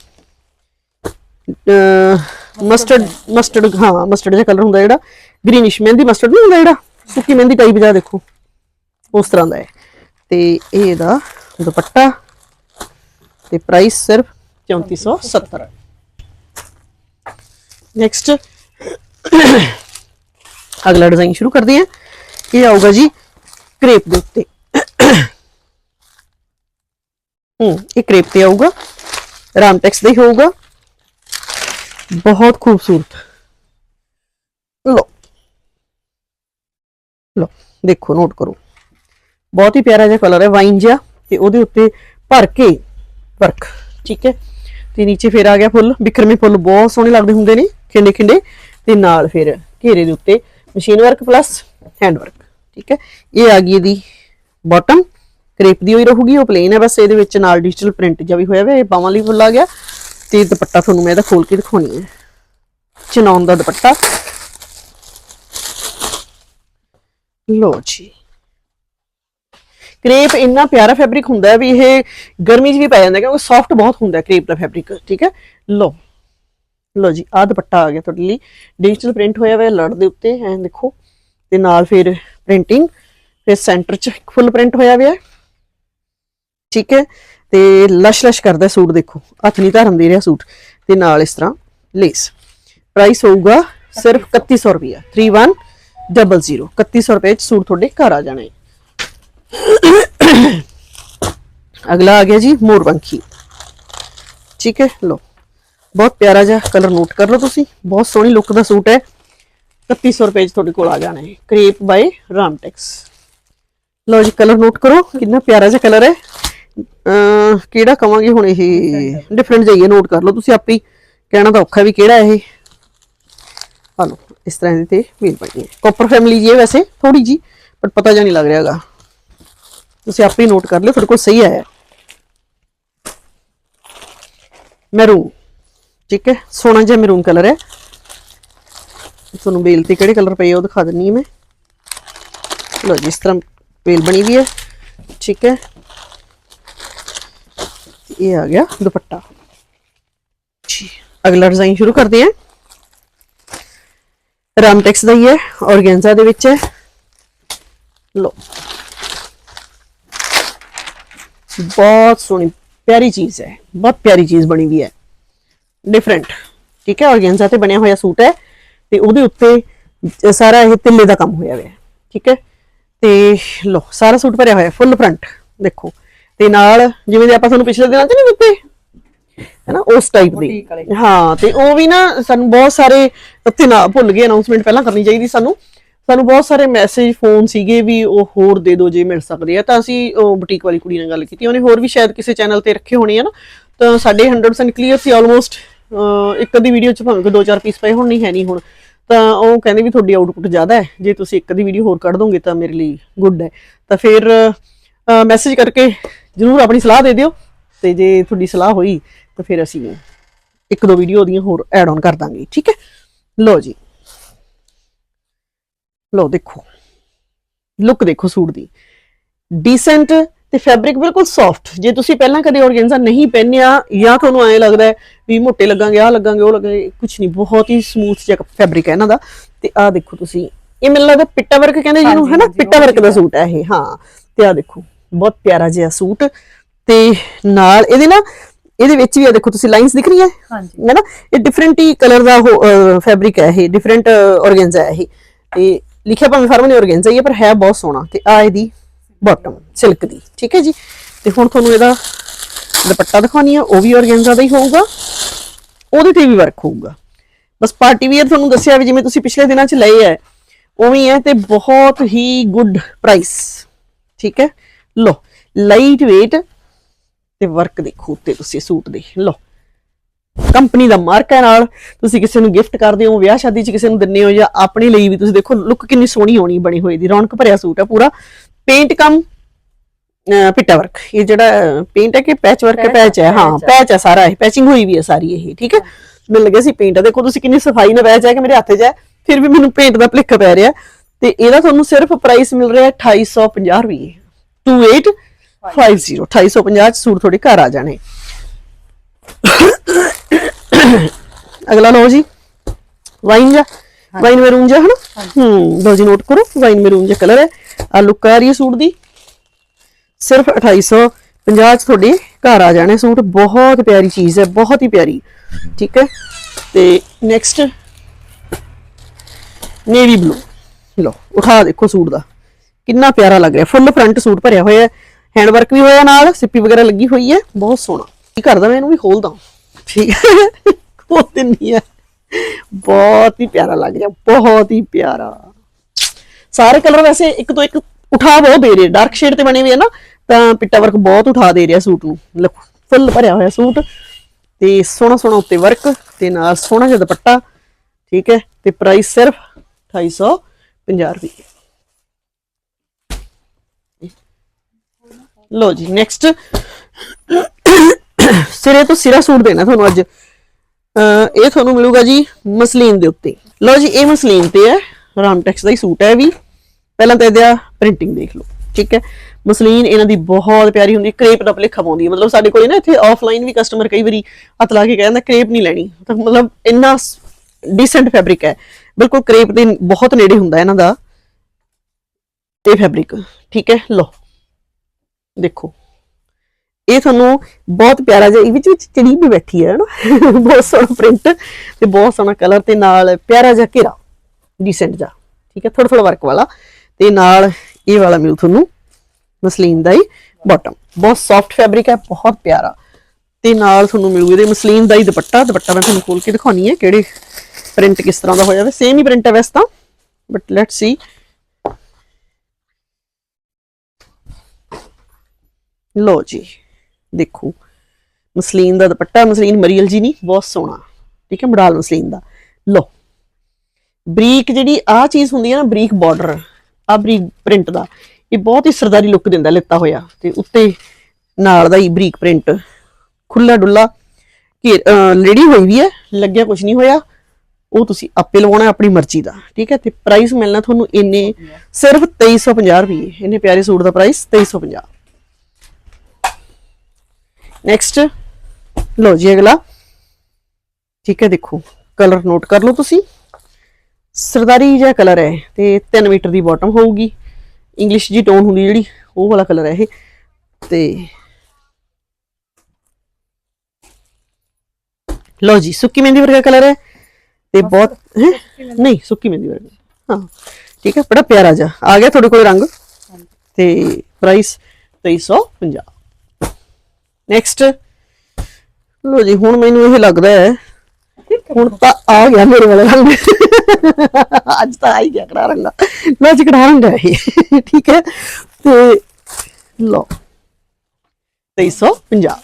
ਮਸਟਰਡ ਮਸਟਰਡ ਹਾਂ ਮਸਟਰਡ ਜਿਹਾ ਕਲਰ ਹੁੰਦਾ ਜਿਹੜਾ। ਗ੍ਰੀਨਿਸ਼ ਮਹਿੰਦੀ ਮਸਟਰਡ ਨਹੀਂ ਹੁੰਦਾ ਜਿਹੜਾ? ਸੁੱਕੀ ਮਹਿੰਦੀ ਟਾਈਪ ਜਿਹਾ ਦੇਖੋ। ਉਸ ਤਰ੍ਹਾਂ ਦਾ ਹੈ। ਤੇ ਇਹ ਇਹਦਾ ਦੁਪੱਟਾ ਤੇ ਪ੍ਰਾਈਸ ਸਿਰਫ 3470 ਨੈਕਸਟ ਅਗਲਾ ਡਿਜ਼ਾਈਨ ਸ਼ੁਰੂ ਕਰਦੇ ਹਾਂ ਇਹ ਆਊਗਾ ਜੀ ਕ੍ਰੇਪ ਦੇ ਉੱਤੇ ਹੂੰ ਇਹ ਕ੍ਰੇਪ ਤੇ ਆਊਗਾ ਰਾਮਟੈਕਸ ਦਾ ਹੀ ਹੋਊਗਾ ਬਹੁਤ ਖੂਬਸੂਰਤ ਲੋ ਲੋ ਦੇਖੋ ਨੋਟ ਕਰੋ ਬਹੁਤ ਹੀ ਪਿਆਰਾ ਜਿਹਾ ਕਲਰ ਹੈ ਵਾਈਨ ਜਿਹਾ ਤੇ ਉਹਦੇ ਉੱਤੇ ਭਰ ਕੇ ਵਰਕ ਠੀਕ ਹੈ ਤੇ ਨੀਚੇ ਫਿਰ ਆ ਗਿਆ ਫੁੱਲ ਬਿਖਰਮੇ ਫੁੱਲ ਬਹੁਤ ਸੋਹਣੇ ਲੱਗਦੇ ਹੁੰਦੇ ਨੇ ਖਿੰਡੇ ਖਿੰਡੇ ਤੇ ਨਾਲ ਫਿਰ ਘੇਰੇ ਦੇ ਉੱਤੇ machine work plus hand work ਠੀਕ ਹੈ? ਇਹ ਆ ਗਈ ਇਹਦੀ ਬਾਟਮ ਕ੍ਰੇਪ ਦੀ ਹੋਈ ਰਹੂਗੀ, ਉਹ ਪਲੇਨ ਹੈ, ਬਸ ਇਹਦੇ ਵਿੱਚ ਨਾਲ ਡਿਜੀਟਲ ਪ੍ਰਿੰਟ ਜਿਹਾ ਵੀ ਹੋਇਆ ਹੋਇਆ ਇਹ ਬਾਹਾਂ ਲਈ ਫੁੱਲ ਆ ਗਿਆ ਤੇ ਦੁਪੱਟਾ ਤੁਹਾਨੂੰ ਮੈਂ ਇਹਦਾ ਖੋਲ ਕੇ ਦਿਖਾਉਣੀ ਹੈ। ਚਨੌਨ ਦਾ ਦੁਪੱਟਾ। ਲੋ ਜੀ। ਕ੍ਰੇਪ ਇੰਨਾ ਪਿਆਰਾ ਫੈਬਰਿਕ ਹੁੰਦਾ ਹੈ ਵੀ ਇਹ ਗਰਮੀ 'ਚ ਵੀ ਪੈ ਜਾਂਦਾ ਕਿਉਂਕਿ ਸੌਫਟ ਬਹੁਤ ਹੁੰਦਾ ਹੈ ਕ੍ਰੇਪ ਦਾ ਫੈਬਰਿਕ ਠੀਕ ਹੈ? ਲੋ ਲੋ ਜੀ ਆਹ ਦੁਪੱਟਾ ਆ ਗਿਆ ਤੁਹਾਡੇ ਲਈ। ਡਿਜੀਟਲ ਪ੍ਰਿੰਟ ਹੋਇਆ ਹੋਇਆ ਲੜ ਦੇ ਉੱਤੇ ਐਂ ਦੇਖੋ। ਤੇ ਨਾਲ ਫਿਰ ਪ੍ਰਿੰਟਿੰਗ ਫਿਰ ਸੈਂਟਰ 'ਚ ਫੁੱਲ ਪ੍ਰਿੰਟ ਹੋਇਆ ਹੋਇਆ। ਠੀਕ ਹੈ? ਤੇ ਲਸ਼ ਲਸ਼ ਕਰਦਾ ਸੂਟ ਦੇਖੋ। ਹੱਥ ਨਹੀਂ ਧਰਨ ਦੇ ਰਿਹਾ ਸੂਟ। ਤੇ ਨਾਲ ਇਸ ਤਰ੍ਹਾਂ ਲੇਸ ਪ੍ਰਾਈਸ ਹੋਊਗਾ ਸਿਰਫ 3100 ਰੁਪਿਆ 3100 3100 ਰੁਪਏ ਚ ਸੂਟ ਤੁਹਾਡੇ ਘਰ ਆ ਜਾਣਾ ਹੈ। ਅਗਲਾ ਆ ਗਿਆ ਜੀ ਮੋਰਪੰਖੀ ਠੀਕ ਹੈ? ਲੋ ਬਹੁਤ ਪਿਆਰਾ ਜਿਹਾ ਕਲਰ ਨੋਟ ਕਰ ਲਓ ਤੁਸੀਂ ਬਹੁਤ ਸੋਹਣੀ ਲੁੱਕ ਦਾ ਸੂਟ ਹੈ 3100 ਰੁਪਏ ਚ ਤੁਹਾਡੇ ਕੋਲ ਆ ਜਾਣਾ ਹੈ ਕ੍ਰੇਪ ਬਾਈ ਰਾਮਟੈਕਸ ਲਓ ਜੀ ਕਲਰ ਨੋਟ ਕਰੋ ਕਿੰਨਾ ਪਿਆਰਾ ਜਿਹਾ ਕਲਰ ਹੈ ਅਹ ਕਿਹੜਾ ਕਵਾਂਗੇ ਹੁਣ ਇਹ ਡਿਫਰੈਂਟ ਜਾਈਏ ਨੋਟ ਕਰ ਲਓ ਤੁਸੀਂ ਆਪੇ ਹੀ ਕਹਿਣਾ ਤਾਂ ਔਖਾ ਵੀ ਕਿਹੜਾ ਇਹ ਆ ਲਓ ਇਸ ਤਰ੍ਹਾਂ ਦੇ ਤੇ ਵੀਲ ਪਈ ਹੈ ਕਾਪਰ ਫੈਮਿਲੀ ਜੀ ਹੈ ਵੈਸੇ ਥੋੜੀ ਜੀ ਪਰ ਪਤਾ ਜਾਂ ਨਹੀਂ ਲੱਗ ਰਿਹਾਗਾ ਤੁਸੀਂ ਆਪੇ ਹੀ ਨੋਟ ਕਰ ਲਿਓ ਤੁਹਾਡੇ ਕੋਲ ਸਹੀ ਆਇਆ ਮੈਰੂਨ ਠੀਕ ਹੈ? ਸੋਹਣਾ ਜਿਹਾ ਮੈਰੂਨ ਕਲਰ ਹੈ। ਤੁਹਾਨੂੰ ਬੇਲ ਤੇ ਕਿਹੜੇ ਕਲਰ ਪਏ ਉਹ ਦਿਖਾ ਦਿੰਨੀ ਹਾਂ ਮੈਂ। ਲਓ ਜਿਸ ਤਰ੍ਹਾਂ ਬੇਲ ਬਣੀ ਵੀ ਹੈ। ਠੀਕ ਹੈ? ਇਹ ਆ ਗਿਆ ਦੁਪੱਟਾ। ਜੀ, ਅਗਲਾ ਡਿਜ਼ਾਈਨ ਸ਼ੁਰੂ ਕਰਦੇ ਹਾਂ। ਰਾਮਟੈਕਸ ਦਾ ਹੀ ਹੈ ਔਰਗੈਂਜ਼ਾ ਦੇ ਵਿੱਚ ਹੈ। ਲੋ ਬਹੁਤ ਸੋਹਣੀ, ਪਿਆਰੀ ਚੀਜ਼ ਹੈ। ਬਹੁਤ ਪਿਆਰੀ ਚੀਜ਼ ਬਣੀ ਵੀ ਹੈ। ਡਿਫਰੈਂਟ ਠੀਕ ਹੈ ਔਰਗੈਂਜ਼ਾ ਤੇ ਬਣਿਆ ਹੋਇਆ ਸੂਟ ਹੈ ਤੇ ਉਹਦੇ ਉੱਤੇ ਸਾਰਾ ਇਹ ਤਿੱਲੇ ਦਾ ਕੰਮ ਹੋਇਆ ਹੋਇਆ। ਹੈ ਠੀਕ ਹੈ ਤੇ ਲੋ ਸਾਰਾ ਸੂਟ ਭਰਿਆ ਹੋਇਆ ਫੁੱਲ ਫਰੰਟ ਦੇਖੋ। ਤੇ ਨਾਲ ਜਿਵੇਂ ਦੇ ਆਪਾਂ ਤੁਹਾਨੂੰ ਪਿਛਲੇ ਦਿਨਾਂ 'ਚ ਨਹੀਂ ਦਿੱਤੇ? ਹੈਨਾ ਉਸ ਟਾਈਪ ਦੀ। ਹਾਂ ਤੇ ਉਹ ਵੀ ਨਾ ਸਾਨੂੰ ਬਹੁਤ ਸਾਰੇ ਉੱਥੇ ਨਾ ਭੁੱਲ ਗਏ ਅਨਾਉਂਸਮੈਂਟ ਪਹਿਲਾਂ ਕਰਨੀ ਚਾਹੀਦੀ ਸਾਨੂੰ। ਸਾਨੂੰ ਬਹੁਤ ਸਾਰੇ ਮੈਸੇਜ ਫੋਨ ਸੀਗੇ ਵੀ ਉਹ ਹੋਰ ਦੇ ਦਿਓ ਜੇ ਮਿਲ ਸਕਦੇ ਆ। ਤਾਂ ਅਸੀਂ ਉਹ ਬੁਟੀਕ ਵਾਲੀ ਕੁੜੀ ਨਾਲ ਗੱਲ ਕੀਤੀ ਉਹਨੇ ਹੋਰ ਵੀ ਸ਼ਾਇਦ ਕਿਸੇ ਚੈਨਲ ਤੇ ਰੱਖੇ ਹੋਣੇ ਆ ਨਾ। ਤਾਂ ਸਾਡੇ 100% ਕਲੀਅਰ ਸੀ ਆਲਮੋਸਟ ਇੱਕ ਦੀ ਵੀਡੀਓ ਚ ਭਾਵੇਂ ਕੋਈ ਦੋ ਚਾਰ ਪੀਸ ਪਏ ਹੁਣ, ਨਹੀਂ ਹੈ ਨਹੀਂ ਹੁਣ। ਤਾਂ ਉਹ ਕਹਿੰਦੇ ਵੀ ਤੁਹਾਡੀ ਆਊਟਪੁੱਟ ਜ਼ਿਆਦਾ ਹੈ। ਜੇ ਤੁਸੀਂ ਇੱਕ ਦੀ ਵੀਡੀਓ ਹੋਰ ਕੱਢ ਦੋਗੇ ਤਾਂ ਮੇਰੇ ਲਈ ਗੁੱਡ ਹੈ। ਤਾਂ ਫਿਰ ਮੈਸੇਜ ਕਰਕੇ ਜਰੂਰ ਆਪਣੀ ਸਲਾਹ ਦੇ ਦਿਓ ਤੇ ਜੇ ਤੁਹਾਡੀ ਸਲਾਹ ਹੋਈ ਤਾਂ ਫਿਰ ਅਸੀਂ ਇੱਕ ਦੋ ਵੀਡੀਓ ਉਹਦੀਆਂ ਹੋਰ ਐਡ ਆਨ ਕਰ ਦਾਂਗੇ। ਠੀਕ ਹੈ? ਲਓ ਜੀ। ਲਓ ਦੇਖੋ। ਲੁੱਕ ਦੇਖੋ ਸੂਟ ਦੀ। ਡੀਸੈਂਟ ਤੇ ਫੈਬਰਿਕ ਬਿਲਕੁਲ ਸੌਫਟ ਜੇ ਤੁਸੀਂ ਪਹਿਲਾਂ ਕਦੇ ਔਰਗੈਂਜ਼ਾ ਨਹੀਂ ਪਹਿਨਿਆ ਜਾਂ ਤੁਹਾਨੂੰ ਐਂ ਲੱਗਦਾ ਹੈ ਵੀ ਮੋਟੇ ਲੱਗਾਂਗੇ ਆ ਲੱਗਾਂਗੇ ਉਹ ਲੱਗਾਂਗੇ ਕੁਝ ਨਹੀਂ ਬਹੁਤ ਹੀ ਸਮੂਥ ਜਿਹਾ ਫੈਬਰਿਕ ਹੈ ਇਹਨਾਂ ਦਾ। ਤੇ ਆਹ ਦੇਖੋ ਤੁਸੀਂ ਇਹ ਮੈਨੂੰ ਲੱਗਦਾ ਪਿੱਟਾ ਵਰਕ ਕਹਿੰਦੇ ਜਿਹਨੂੰ ਹੈ ਨਾ? ਪਿੱਟਾ ਵਰਕ ਦਾ। ਸੂਟ ਹੈ ਇਹ ਹਾਂ। ਤੇ ਆਹ ਦੇਖੋ ਬਹੁਤ ਪਿਆਰਾ ਜਿਹਾ ਸੂਟ। ਤੇ ਨਾਲ ਇਹਦੇ ਨਾ ਇਹਦੇ ਵਿੱਚ ਵੀ ਆ ਦੇਖੋ ਤੁਸੀਂ ਲਾਈਨਸ ਦਿਖ ਰਹੀਆਂ? ਹਾਂਜੀ। ਹੈ ਨਾ? ਇਹ ਡਿਫਰੈਂਟ ਹੀ ਕਲਰ ਦਾ ਫੈਬਰਿਕ ਹੈ ਇਹ ਡਿਫਰੈਂਟ ਔਰਗੈਂਜ਼ਾ ਹੈ ਇਹ। ਤੇ ਲਿਖਿਆ ਭਾਵੇਂ ਫਾਰਮਲ ਔਰਗੈਂਜ਼ਾ ਹੀ ਹੈ ਪਰ ਹੈ ਬਹੁਤ ਸੋਹਣਾ। ਤੇ ਆ ਇਹਦੀ ਬਾਟਮ ਸਿਲਕ ਦੀ, ਠੀਕ ਹੈ ਜੀ? ਤੇ ਹੁਣ ਤੁਹਾਨੂੰ ਇਹਦਾ ਦੁਪੱਟਾ ਦਿਖਾਉਣੀ ਆ, ਉਹ ਵੀ ਔਰਗੈਂਜ਼ਾ ਦਾ ਹੀ ਹੋਊਗਾ, ਉਹਦੇ ਤੇ ਵੀ ਵਰਕ ਹੋਊਗਾ। ਬਸ ਪਾਰਟੀ ਵੀਅਰ ਤੁਹਾਨੂੰ ਦੱਸਿਆ ਵੀ ਜਿਵੇਂ ਤੁਸੀਂ ਪਿਛਲੇ ਦਿਨਾਂ 'ਚ ਲਏ ਹੈ ਉਵੇਂ ਹੈ ਤੇ ਬਹੁਤ ਹੀ ਗੁੱਡ ਪ੍ਰਾਈਸ ਠੀਕ ਹੈ? ਲੋ ਲਾਈਟ weight ਤੇ ਵਰਕ ਦੇਖੋ ਉੱਤੇ ਤੁਸੀਂ ਸੂਟ ਦੇ ਲੋ ਕੰਪਨੀ ਦਾ ਮਾਰਕ ਹੈ ਨਾਲ, ਤੁਸੀਂ ਕਿਸੇ ਨੂੰ ਗਿਫਟ ਕਰਦੇ ਹੋ, ਵਿਆਹ ਸ਼ਾਦੀ 'ਚ ਕਿਸੇ ਨੂੰ ਦਿੰਦੇ ਹੋ ਜਾਂ ਆਪਣੇ ਲਈ ਵੀ ਤੁਸੀਂ ਦੇਖੋ ਲੁੱਕ ਕਿੰਨੀ ਸੋਹਣੀ ਹੋਣੀ ਬਣੀ ਹੋਈ ਦੀ, ਰੌਣਕ ਭਰਿਆ ਸੂਟ ਹੈ ਪੂਰਾ। ਪੇਂਟ ਕਮ ਅਹ ਪਿੱਟਾ ਵਰਕ ਇਹ ਜਿਹੜਾ ਪੇਂਟ ਹੈ ਕਿ ਪੈਚ ਵਰਕ ਹੈ Patch ਪੈਚ ਹੈ ਹੈ, ਹਾਂ patch ਹੈ। ਪੈਚ ਹੈ ਸਾਰਾ ਇਹ ਪੈਚਿੰਗ ਹੋਈ ਵੀ ਹੈ ਸਾਰੀ ਇਹ ਠੀਕ ਹੈ? ਮੈਨੂੰ ਲੱਗਿਆ ਸੀ ਪੇਂਟ ਦੇਖੋ ਤੁਸੀਂ ਕਿੰਨੀ ਸਫ਼ਾਈ ਨਾਲ ਪੈਚ ਹੈ ਕਿ ਮੇਰੇ ਹੱਥ 'ਚ ਹੈ ਫਿਰ ਵੀ ਮੈਨੂੰ ਪੇਂਟ ਦਾ ਭਲੇਖਾ ਪੈ ਰਿਹਾ। ਤੇ ਇਹਦਾ ਤੁਹਾਨੂੰ ਸਿਰਫ ਪ੍ਰਾਈਸ ਮਿਲ ਰਿਹਾ 2850 ਰੁਪਏ। 2850 2850 ਚ ਸੂਟ ਤੁਹਾਡੇ ਘਰ ਆ ਜਾਣੇ। ਅਗਲਾ ਲਓ ਜੀ। ਵਾਈਨ ਜਾ ਵਾਈਨ ਮੈਰੂਨ ਜਾ ਹਨਾ? ਹੂੰ ਲਓ ਜੀ ਨੋਟ ਕਰੋ ਵਾਈਨ ਮੈਰੂਨ ਜਾ ਕਲਰ ਹੈ। ਆ ਲੁੱਕ ਆ ਰਹੀ ਹੈ ਸੂਟ ਦੀ। ਸਿਰਫ 2850 ਚ ਤੁਹਾਡੇ ਘਰ ਆ ਜਾਣੇ ਸੂਟ। ਬਹੁਤ ਪਿਆਰੀ ਚੀਜ਼ ਹੈ ਬਹੁਤ ਹੀ ਪਿਆਰੀ। ਠੀਕ ਹੈ? ਤੇ ਨੈਕਸਟ ਨੇਵੀ ਬਲੂ ਲਓ ਉਠਾ ਦੇਖੋ ਸੂਟ ਦਾ। ਕਿੰਨਾ ਪਿਆਰਾ ਲੱਗ ਰਿਹਾ। ਫੁੱਲ ਫਰੰਟ ਸੂਟ ਭਰਿਆ ਹੋਇਆ ਹੈ। ਹੈਂਡ ਵਰਕ ਵੀ ਹੋਇਆ ਨਾਲ ਸਿੱਪੀ ਵਗੈਰਾ ਲੱਗੀ ਹੋਈ ਹੈ। ਬਹੁਤ ਸੋਹਣਾ। ਕੀ ਕਰਦਾ ਮੈਂ ਇਹਨੂੰ ਵੀ ਖੋਲਦਾ ਠੀਕ ਹੈ? ਖੋਲ ਦਿੰਨੀ ਹੈ। ਬਹੁਤ ਹੀ ਪਿਆਰਾ ਲੱਗ ਰਿਹਾ, ਬਹੁਤ ਹੀ ਪਿਆਰਾ। ਸਾਰੇ ਕਲਰ ਵੈਸੇ ਇੱਕ ਤੋਂ ਇੱਕ ਉਠਾ ਬਹੁਤ ਦੇ ਰਹੇ ਡਾਰਕ ਸ਼ੇਡ ਤੇ ਬਣੇ ਹੋਏ ਆ ਨਾ, ਤਾਂ ਪਿੱਟਾ ਵਰਕ ਬਹੁਤ ਉਠਾ ਦੇ ਰਿਹਾ ਸੂਟ ਨੂੰ। ਲਓ ਫੁੱਲ ਭਰਿਆ ਹੋਇਆ ਸੂਟ। ਤੇ ਸੋਹਣਾ ਸੋਹਣਾ ਉੱਤੇ ਵਰਕ ਤੇ ਨਾਲ ਸੋਹਣਾ ਜਿਹਾ ਦੁਪੱਟਾ, ਠੀਕ ਹੈ, ਤੇ ਪ੍ਰਾਈਸ ਸਿਰਫ 250 ਰੁਪਏ। ਲੋ ਜੀ ਨੈਕਸਟ ਸਿਰੇ ਤੋਂ ਸਿਰਾ ਸੂਟ ਦੇਣਾ ਤੁਹਾਨੂੰ ਅੱਜ। ਇਹ ਤੁਹਾਨੂੰ ਮਿਲੂਗਾ ਜੀ ਮਸਲੀਨ ਦੇ ਉੱਤੇ। ਲਓ ਜੀ, ਇਹ ਮਸਲੀਨ ਤੇ ਹੈ। ਰਾਮਟੈਕਸ ਦਾ ਹੀ ਸੂਟ ਹੈ ਵੀ। ਪਹਿਲਾਂ ਤਾਂ ਇਹਦਾ ਪ੍ਰਿੰਟਿੰਗ ਦੇਖ ਲਓ, ਠੀਕ ਹੈ? ਮਸਲੀਨ ਇਹਨਾਂ ਦੀ ਬਹੁਤ ਪਿਆਰੀ ਹੁੰਦੀ, ਕ੍ਰੇਪ ਦਾ ਭਲੇਖਾ ਪਾਉਂਦੀ ਹੈ। ਮਤਲਬ ਸਾਡੇ ਕੋਲੇ ਨਾ ਇੱਥੇ ਆਫਲਾਈਨ ਵੀ ਕਸਟਮਰ ਕਈ ਵਾਰੀ ਹੱਥ ਲਾ ਕੇ ਕਹਿੰਦਾ ਕ੍ਰੇਪ ਨਹੀਂ ਲੈਣੀ। ਤਾਂ ਮਤਲਬ ਇੰਨਾ ਡੀਸੈਂਟ ਫੈਬਰਿਕ ਹੈ। ਬਿਲਕੁਲ ਕ੍ਰੇਪ ਦੇ ਬਹੁਤ ਨੇੜੇ ਹੁੰਦਾ ਇਹਨਾਂ ਦਾ। ਇਹ ਫੈਬਰਿਕ ਠੀਕ ਹੈ? ਲਓ, ਦੇਖੋ। ਇਹ ਤੁਹਾਨੂੰ ਬਹੁਤ ਪਿਆਰਾ ਜਿਹਾ, ਇਹ ਵਿੱਚ ਵਿੱਚ ਚਿੜੀ ਵੀ ਬੈਠੀ ਹੈ ਨਾ ਬਹੁਤ ਸੋਹਣਾ ਪ੍ਰਿੰਟ ਤੇ ਬਹੁਤ ਸੋਹਣਾ ਕਲਰ ਤੇ ਨਾਲ ਪਿਆਰਾ ਜਿਹਾ ਘੇਰਾ ਡੀਸੈਂਟ ਜਿਹਾ, ਠੀਕ ਹੈ? ਥੋੜਾ ਥੋੜਾ ਵਰਕ ਵਾਲਾ ਤੇ ਨਾਲ ਇਹ ਵਾਲਾ ਮਿਲੂ ਤੁਹਾਨੂੰ ਮਸਲੀਨ ਦਾ ਹੀ ਬਾਟਮ ਬਹੁਤ ਸੌਫਟ ਫੈਬਰਿਕ ਹੈ, ਬਹੁਤ ਪਿਆਰਾ ਤੇ ਨਾਲ ਤੁਹਾਨੂੰ ਮਿਲੂ ਇਹਦੇ ਮਸਲੀਨ ਦਾ ਹੀ ਦੁਪੱਟਾ ਦੁਪੱਟਾ ਮੈਂ ਤੁਹਾਨੂੰ ਖੋਲ ਕੇ ਦਿਖਾਉਣੀ ਹੈ ਕਿਹੜੇ ਪ੍ਰਿੰਟ ਕਿਸ ਤਰ੍ਹਾਂ ਦਾ ਹੋ ਜਾਵੇ ਸੇਮ ਹੀ ਪ੍ਰਿੰਟ ਹੈ ਵੈਸੇ ਤਾਂ ਬਟ ਲੈਟਸ ਸੀ ਲੋ ਜੀ। ਦੇਖੋ। ਮਸਲੀਨ ਦਾ ਦੁਪੱਟਾ, ਮਸਲੀਨ ਮਰੀਅਲ ਜੀ ਨਹੀਂ, ਬਹੁਤ ਸੋਹਣਾ। ਠੀਕ ਹੈ ਮਡਾਲ ਮਸਲੀਨ ਦਾ। ਲਓ, ਬਰੀਕ ਜਿਹੜੀ ਆ ਚੀਜ਼ ਹੁੰਦੀ ਹੈ ਨਾ, ਬਰੀਕ ਬਾਰਡਰ ਆ ਬਰੀਕ ਪ੍ਰਿੰਟ ਦਾ, ਇਹ ਬਹੁਤ ਹੀ ਸਰਦਾਰੀ ਲੁੱਕ ਦਿੰਦਾ ਲਿੱਤਾ ਹੋਇਆ। ਤੇ ਉੱਤੇ ਨਾਲ ਦਾ ਹੀ ਬਰੀਕ ਪ੍ਰਿੰਟ ਖੁੱਲਾ ਡੁੱਲਾ ਘੇਰ ਲੇਡੀ ਹੋਈ ਵੀ ਹੈ, ਲੱਗਿਆ ਕੁਝ ਨਹੀਂ ਹੋਇਆ। ਉਹ ਤੁਸੀਂ ਆਪੇ ਲਵਾਉਣਾ ਆਪਣੀ ਮਰਜ਼ੀ ਦਾ। ਠੀਕ ਹੈ, ਤੇ ਪ੍ਰਾਈਸ ਮਿਲਣਾ ਤੁਹਾਨੂੰ ਇੰਨੇ, ਸਿਰਫ 2350 ਰੁਪਏ ਇੰਨੇ ਪਿਆਰੇ ਸੂਟ ਦਾ ਪ੍ਰਾਈਸ 2350 ਨੈਕਸਟ ਲਓ ਜੀ ਅਗਲਾ। ਠੀਕ ਹੈ ਦੇਖੋ। ਕਲਰ ਨੋਟ ਕਰ ਲਓ ਤੁਸੀਂ। ਸਰਦਾਰੀ ਜਿਹਾ ਕਲਰ ਹੈ ਤੇ 3 ਮੀਟਰ ਦੀ ਬਾਟਮ ਹੋਊਗੀ। ਇੰਗਲਿਸ਼ ਜੀ ਟੋਨ ਹੁੰਦੀ ਜਿਹੜੀ ਉਹ ਵਾਲਾ ਕਲਰ ਹੈ ਇਹ। ਤੇ ਲਓ ਜੀ ਸੁੱਕੀ ਮਹਿੰਦੀ ਵਰਗਾ ਕਲਰ ਹੈ ਤੇ ਬਹੁਤ? ਨਹੀਂ ਸੁੱਕੀ ਮਹਿੰਦੀ ਵਰਗਾ। ਹਾਂ ਠੀਕ ਹੈ ਬੜਾ ਪਿਆਰਾ ਜਿਹਾ। ਆ ਗਿਆ ਤੁਹਾਡੇ ਕੋਲ ਰੰਗ। ਤੇ ਪ੍ਰਾਈਸ 2350 ਨੈਕਸਟ ਲੋ ਜੀ, ਹੁਣ ਮੈਨੂੰ ਇਹ ਲੱਗਦਾ ਹੈ, ਹੁਣ ਤਾਂ ਆ ਗਿਆ ਮੇਰੇ ਵਾਲਾ ਰੰਗ। ਅੱਜ ਤਾਂ ਆ ਹੀ ਗਿਆ ਕੜਾ ਰੰਗਾ। ਲੋ ਜੀ, ਕੜਾ ਰੰਗ ਇਹ। ਠੀਕ ਹੈ। ਤੇ ਲੋ 2350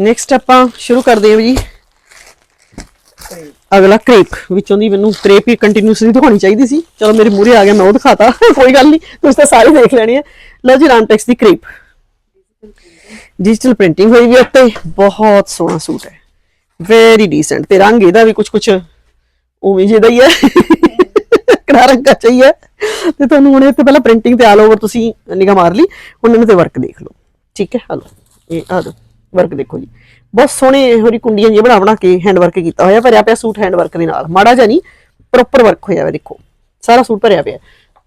ਨੈਕਸਟ ਆਪਾਂ ਸ਼ੁਰੂ ਕਰਦੇ ਹਾਂ ਜੀ। ਅਗਲਾ ਕ੍ਰੇਪ ਵਿੱਚੋਂ ਦੀ ਮੈਨੂੰ ਕ੍ਰੇਪ ਹੀ ਕੰਟੀਨਿਊਸਲੀ ਦਿਖਾਉਣੀ ਚਾਹੀਦੀ ਸੀ। ਚਲੋ ਮੇਰੇ ਮੂਹਰੇ ਆ ਗਿਆ, ਮੈਂ ਉਹ ਦਿਖਾਤਾ। ਕੋਈ ਗੱਲ ਨਹੀਂ, ਤੁਸੀਂ ਤਾਂ ਸਾਰੇ ਦੇਖ ਲੈਣੇ ਆ। ਲਓ ਜੀ ਰਾਮਟੈਕਸ ਦੀ ਕ੍ਰੇਪ ਡਿਜੀਟਲ ਪ੍ਰਿੰਟਿੰਗ ਹੋਈ ਵੀ ਹੈ ਉੱਤੇ। ਬਹੁਤ ਸੋਹਣਾ ਸੂਟ ਹੈ। ਵੈਰੀ ਡੀਸੈਂਟ ਤੇ ਰੰਗ ਇਹਦਾ ਵੀ ਕੁਝ ਕੁਝ ਉਵੇਂ ਜਿਹਦਾ ਹੀ ਹੈ। ਕਿਹੜਾ ਰੰਗ ਦਾ ਚਾਹੀਏ ਤੇ ਤੁਹਾਨੂੰ ਹੁਣ ਇੱਥੇ ਪਹਿਲਾਂ ਪ੍ਰਿੰਟਿੰਗ ਤੇ ਆਲ ਓਵਰ ਤੁਸੀਂ ਨਿਗਾਹ ਮਾਰ ਲਈ। ਹੁਣ ਇਹਨਾਂ ਤੇ ਵਰਕ ਦੇਖ ਲਓ। ਠੀਕ ਹੈ, ਹਲੋ। ਇਹ ਆ ਦੋ ਵਰਕ ਦੇਖੋ ਜੀ। ਬਹੁਤ ਸੋਹਣੇ ਹੋਰੀ ਕੁੰਡੀਆਂ ਜਿਹੀਆਂ ਬਣਾ ਬਣਾ ਕੇ ਹੈਂਡ ਕੀਤਾ ਹੋਇਆ, ਭਰਿਆ ਪਿਆ ਸੂਟ ਹੈਂਡ ਦੇ ਨਾਲ। ਮਾੜਾ ਜਿਹਾ ਨਹੀਂ ਪ੍ਰੋਪਰ ਵਰਕ ਹੋਇਆ ਹੋਇਆ ਦੇਖੋ। ਸਾਰਾ ਸੂਟ ਭਰਿਆ ਪਿਆ।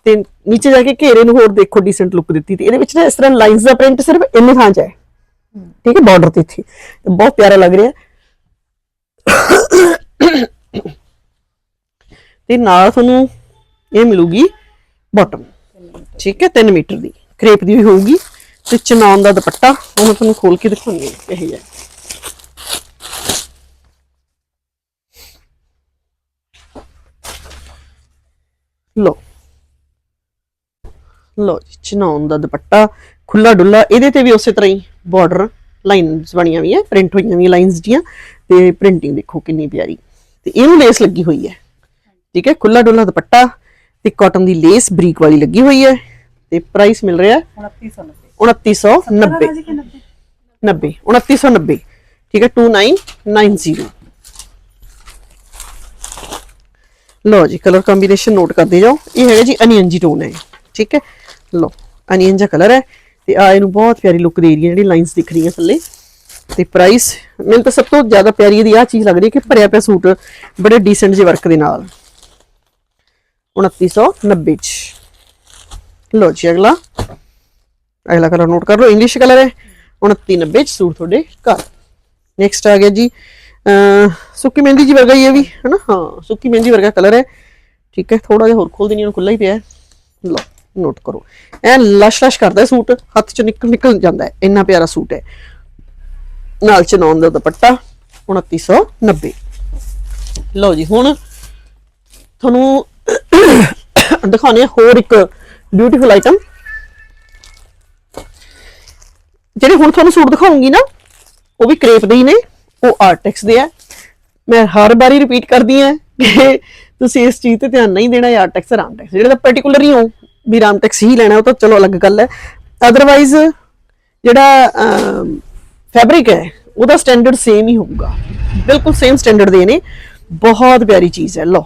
ਤੇ ਨੀਚੇ ਜਾ ਕੇ ਘੇਰੇ ਨੂੰ ਹੋਰ ਦੇਖੋ ਡੀਸੈਂਟ ਲੁੱਕ ਦਿੱਤੀ ਤੇ ਇਹਦੇ ਵਿੱਚ ਨਾ ਇਸ ਤਰ੍ਹਾਂ ਲਾਈਨਸ ਦਾ ਪ੍ਰਿੰਟ ਸਿਰਫ ਇੰਨੇ ਥਾਂ 'ਚ ਹੈ। ਠੀਕ ਹੈ ਬਾਰਡਰ ਤੇ ਇੱਥੇ। ਬਹੁਤ ਪਿਆਰਾ ਲੱਗ ਰਿਹਾ। ਤੇ ਨਾਲ ਤੁਹਾਨੂੰ ਇਹ ਮਿਲੂਗੀ ਬਾਟਮ ਠੀਕ ਹੈ 3 ਮੀਟਰ ਦੀ। ਕ੍ਰੇਪ ਦੀ ਵੀ ਹੋਊਗੀ ਤੇ ਚਨਾਨ ਦਾ ਦੁਪੱਟਾ ਉਹ ਤੁਹਾਨੂੰ ਖੋਲ ਕੇ ਦਿਖਾਉਂਦੀ ਇਹ ਹੈ ਲੋ ਲੋ ਜੀ ਚਨਾਨ ਦਾ ਦੁਪੱਟਾ ਖੁੱਲਾ ਡੁੱਲਾ ਇਹਦੇ ਤੇ ਵੀ ਉਸੇ ਤਰ੍ਹਾਂ ਹੀ ਬਾਰਡਰ ਲਾਈਨਸ ਬਣੀਆਂ ਵੀ ਹੈ ਪ੍ਰਿੰਟ ਹੋਈਆਂ ਵੀ ਲਾਈਨਸ ਦੀਆਂ ਤੇ ਪ੍ਰਿੰਟਿੰਗ ਦੇਖੋ ਕਿੰਨੀ ਪਿਆਰੀ। ਤੇ ਇਹਨੂੰ ਲੇਸ ਲੱਗੀ ਹੋਈ ਹੈ। ਠੀਕ ਹੈ ਖੁੱਲਾ ਡੁੱਲਾ ਦੁਪੱਟਾ ਤੇ ਕਾਟਨ ਦੀ ਲੇਸ ਬਰੀਕ ਵਾਲੀ ਲੱਗੀ ਹੋਈ ਹੈ। ਤੇ ਪ੍ਰਾਈਸ ਮਿਲ ਰਿਹਾ 2990 2990 ਰਾਜੀ ਕਿ 90 90 2990 ਠੀਕ ਹੈ 2990 ਲੋ ਜੀ ਕਲਰ ਕੰਬੀਨੇਸ਼ਨ ਨੋਟ ਕਰਦੇ ਜਾਓ। ਇਹ ਹੈਗਾ ਜੀ ਅਨੀਅਨ ਜੀ ਟੋਨ ਹੈ। ਠੀਕ ਹੈ? ਲਓ ਅਨੀਅਨ ਜਿਹਾ ਕਲਰ ਹੈ ਤੇ ਆ ਇਹਨੂੰ ਬਹੁਤ ਪਿਆਰੀ ਲੁੱਕ ਦੇ ਰਹੀ ਹੈ, ਜਿਹੜੀ ਲਾਈਨਸ ਦਿਖ ਰਹੀਆਂ ਥੱਲੇ। ਤੇ ਪ੍ਰਾਈਸ ਮੈਨੂੰ ਤਾਂ ਸਭ ਤੋਂ ਜ਼ਿਆਦਾ ਪਿਆਰੀ ਇਹਦੀ ਆ ਚੀਜ਼ ਲੱਗ ਰਹੀ ਹੈ ਕਿ ਭਰਿਆ ਪਿਆ ਸੂਟ ਬੜੇ ਡੀਸੈਂਟ ਜਿਹੇ ਵਰਕ ਦੇ ਨਾਲ। 2990 ਚ। ਲੋ ਜੀ, ਅਗਲਾ। ਅਗਲਾ ਕਲਰ ਨੋਟ ਕਰ ਲਓ ਇੰਗਲਿਸ਼ ਕਲਰ ਹੈ। 2990 ਚ ਸੂਟ ਤੁਹਾਡੇ ਘਰ। ਨੈਕਸਟ ਆ ਗਿਆ ਜੀ ਸੁੱਕੀ ਮਹਿੰਦੀ ਜੀ ਵਰਗਾ ਹੀ ਹੈ ਵੀ, ਹਨਾ? ਹਾਂ, ਸੁੱਕੀ ਮਹਿੰਦੀ ਵਰਗਾ ਕਲਰ ਹੈ। ਠੀਕ ਹੈ ਥੋੜਾ ਜਿਹਾ ਹੋਰ ਖੋਲ ਦਿਨੀ ਉਹਨੂੰ ਖੁੱਲਾ ਹੀ ਪਿਆ ਲਓ ਨੋਟ ਕਰੋ। ਐ ਲਸ਼ ਲਸ਼ ਕਰਦਾ ਸੂਟ, ਹੱਥ ਚ ਨਿਕਲ ਨਿਕਲ ਜਾਂਦਾ ਹੈ। ਇੰਨਾ ਪਿਆਰਾ ਸੂਟ ਹੈ। ਨਾਲ ਚਨੌਨ ਦਾ ਦੁਪੱਟਾ 2990 ਲਓ ਜੀ, ਹੁਣ ਤੁਹਾਨੂੰ ਦਿਖਾਉਂਦੇ ਹਾਂ ਹੋਰ ਇੱਕ ਬਿਊਟੀਫੁਲ ਆਈਟਮ ਜਿਹੜੇ ਹੁਣ ਤੁਹਾਨੂੰ ਸੂਟ ਦਿਖਾਉਂਗੀ ਨਾ, ਉਹ ਵੀ ਕ੍ਰੇਪ ਦੇ ਹੀ ਨੇ। ਉਹ ਆਰਟੈਕਸ ਦੇ ਆ। ਮੈਂ ਹਰ ਵਾਰੀ ਰਿਪੀਟ ਕਰਦੀ ਆ ਕਿ ਤੁਸੀਂ ਇਸ ਚੀਜ਼ ਤੇ ਧਿਆਨ ਨਹੀਂ ਦੇਣਾ ਇਹ ਆਰਟੈਕਸ ਰਾਮਟੈਕਸ ਜਿਹੜੇ ਤਾਂ ਪਾਰਟਿਕੂਲਰ ਹੀ ਹੋ ਵੀ ਰਾਮਟੈਕਸ ਹੀ ਲੈਣਾ ਉਹ ਤਾਂ ਚਲੋ ਅਲੱਗ ਗੱਲ ਹੈ। ਅਦਰਵਾਈਜ਼ ਜਿਹੜਾ ਫੈਬਰਿਕ ਹੈ ਉਹਦਾ ਸਟੈਂਡਰਡ ਸੇਮ ਹੀ ਹੋਊਗਾ। ਬਿਲਕੁਲ ਸੇਮ ਸਟੈਂਡਰਡ ਦੇ ਨੇ। ਬਹੁਤ ਪਿਆਰੀ ਚੀਜ਼ ਹੈ ਲਓ।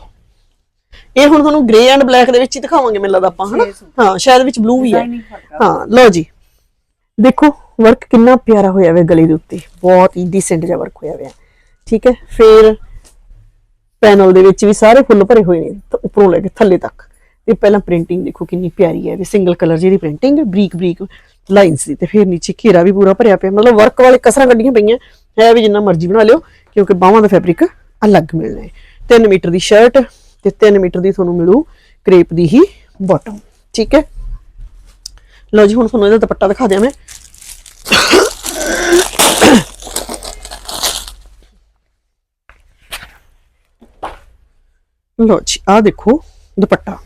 ਇਹ ਹੁਣ ਤੁਹਾਨੂੰ ਗ੍ਰੇ ਐਂਡ ਬਲੈਕ ਦੇ ਵਿੱਚ ਹੀ ਦਿਖਾਵਾਂਗੇ ਮੈਨੂੰ ਲੱਗਦਾ ਆਪਾਂ ਹਨਾ। ਹਾਂ ਸ਼ਾਇਦ ਵਿੱਚ ਬਲੂ ਵੀ ਹੈ। ਹਾਂ ਲਓ ਜੀ। ਦੇਖੋ ਵਰਕ ਕਿੰਨਾ ਪਿਆਰਾ ਹੋਇਆ ਹੋਇਆ ਗਲੇ ਦੇ ਉੱਤੇ। ਬਹੁਤ ਹੀ ਡੀਸੈਂਟ ਜਿਹਾ ਵਰਕ ਹੋਇਆ ਹੋਇਆ ਠੀਕ ਹੈ? ਫਿਰ ਪੈਨਲ ਦੇ ਵਿੱਚ ਵੀ ਸਾਰੇ ਫੁੱਲ ਭਰੇ ਹੋਏ ਨੇ ਤਾਂ ਉੱਪਰੋਂ ਲੈ ਕੇ ਥੱਲੇ ਤੱਕ। ਤੇ ਪਹਿਲਾਂ ਪ੍ਰਿੰਟਿੰਗ ਦੇਖੋ ਕਿੰਨੀ ਪਿਆਰੀ ਹੈ ਵੀ। ਸਿੰਗਲ ਕਲਰ ਜਿਹੜੀ ਪ੍ਰਿੰਟਿੰਗ ਬਰੀਕ ਬਰੀਕ ਲਾਈਨਸ ਦੀ। ਤੇ ਫਿਰ ਨੀਚੇ ਘੇਰਾ ਵੀ ਪੂਰਾ ਭਰਿਆ ਪਿਆ। ਮਤਲਬ ਵਰਕ ਵਾਲੇ ਕਸਰਾਂ ਕੱਢੀਆਂ ਪਈਆਂ। ਹੈ ਵੀ ਜਿੰਨਾ ਮਰਜ਼ੀ ਬਣਾ ਲਿਓ, ਕਿਉਂਕਿ ਬਾਹਾਂ ਦਾ ਫੈਬਰਿਕ ਅਲੱਗ ਮਿਲਣਾ ਹੈ। 3 ਮੀਟਰ ਦੀ ਸ਼ਰਟ ਤੇ 3 ਮੀਟਰ ਦੀ ਤੁਹਾਨੂੰ ਮਿਲੂ ਕ੍ਰੇਪ ਦੀ ਹੀ ਬਾਟਮ ਠੀਕ ਹੈ? ਲਓ ਜੀ, ਹੁਣ ਤੁਹਾਨੂੰ ਇਹਦਾ ਦੁਪੱਟਾ ਦਿਖਾ ਦਿਆਂ ਮੈਂ। ਲੋ ਜੀ, ਆਹ ਦੇਖੋ, ਦੁਪੱਟਾ।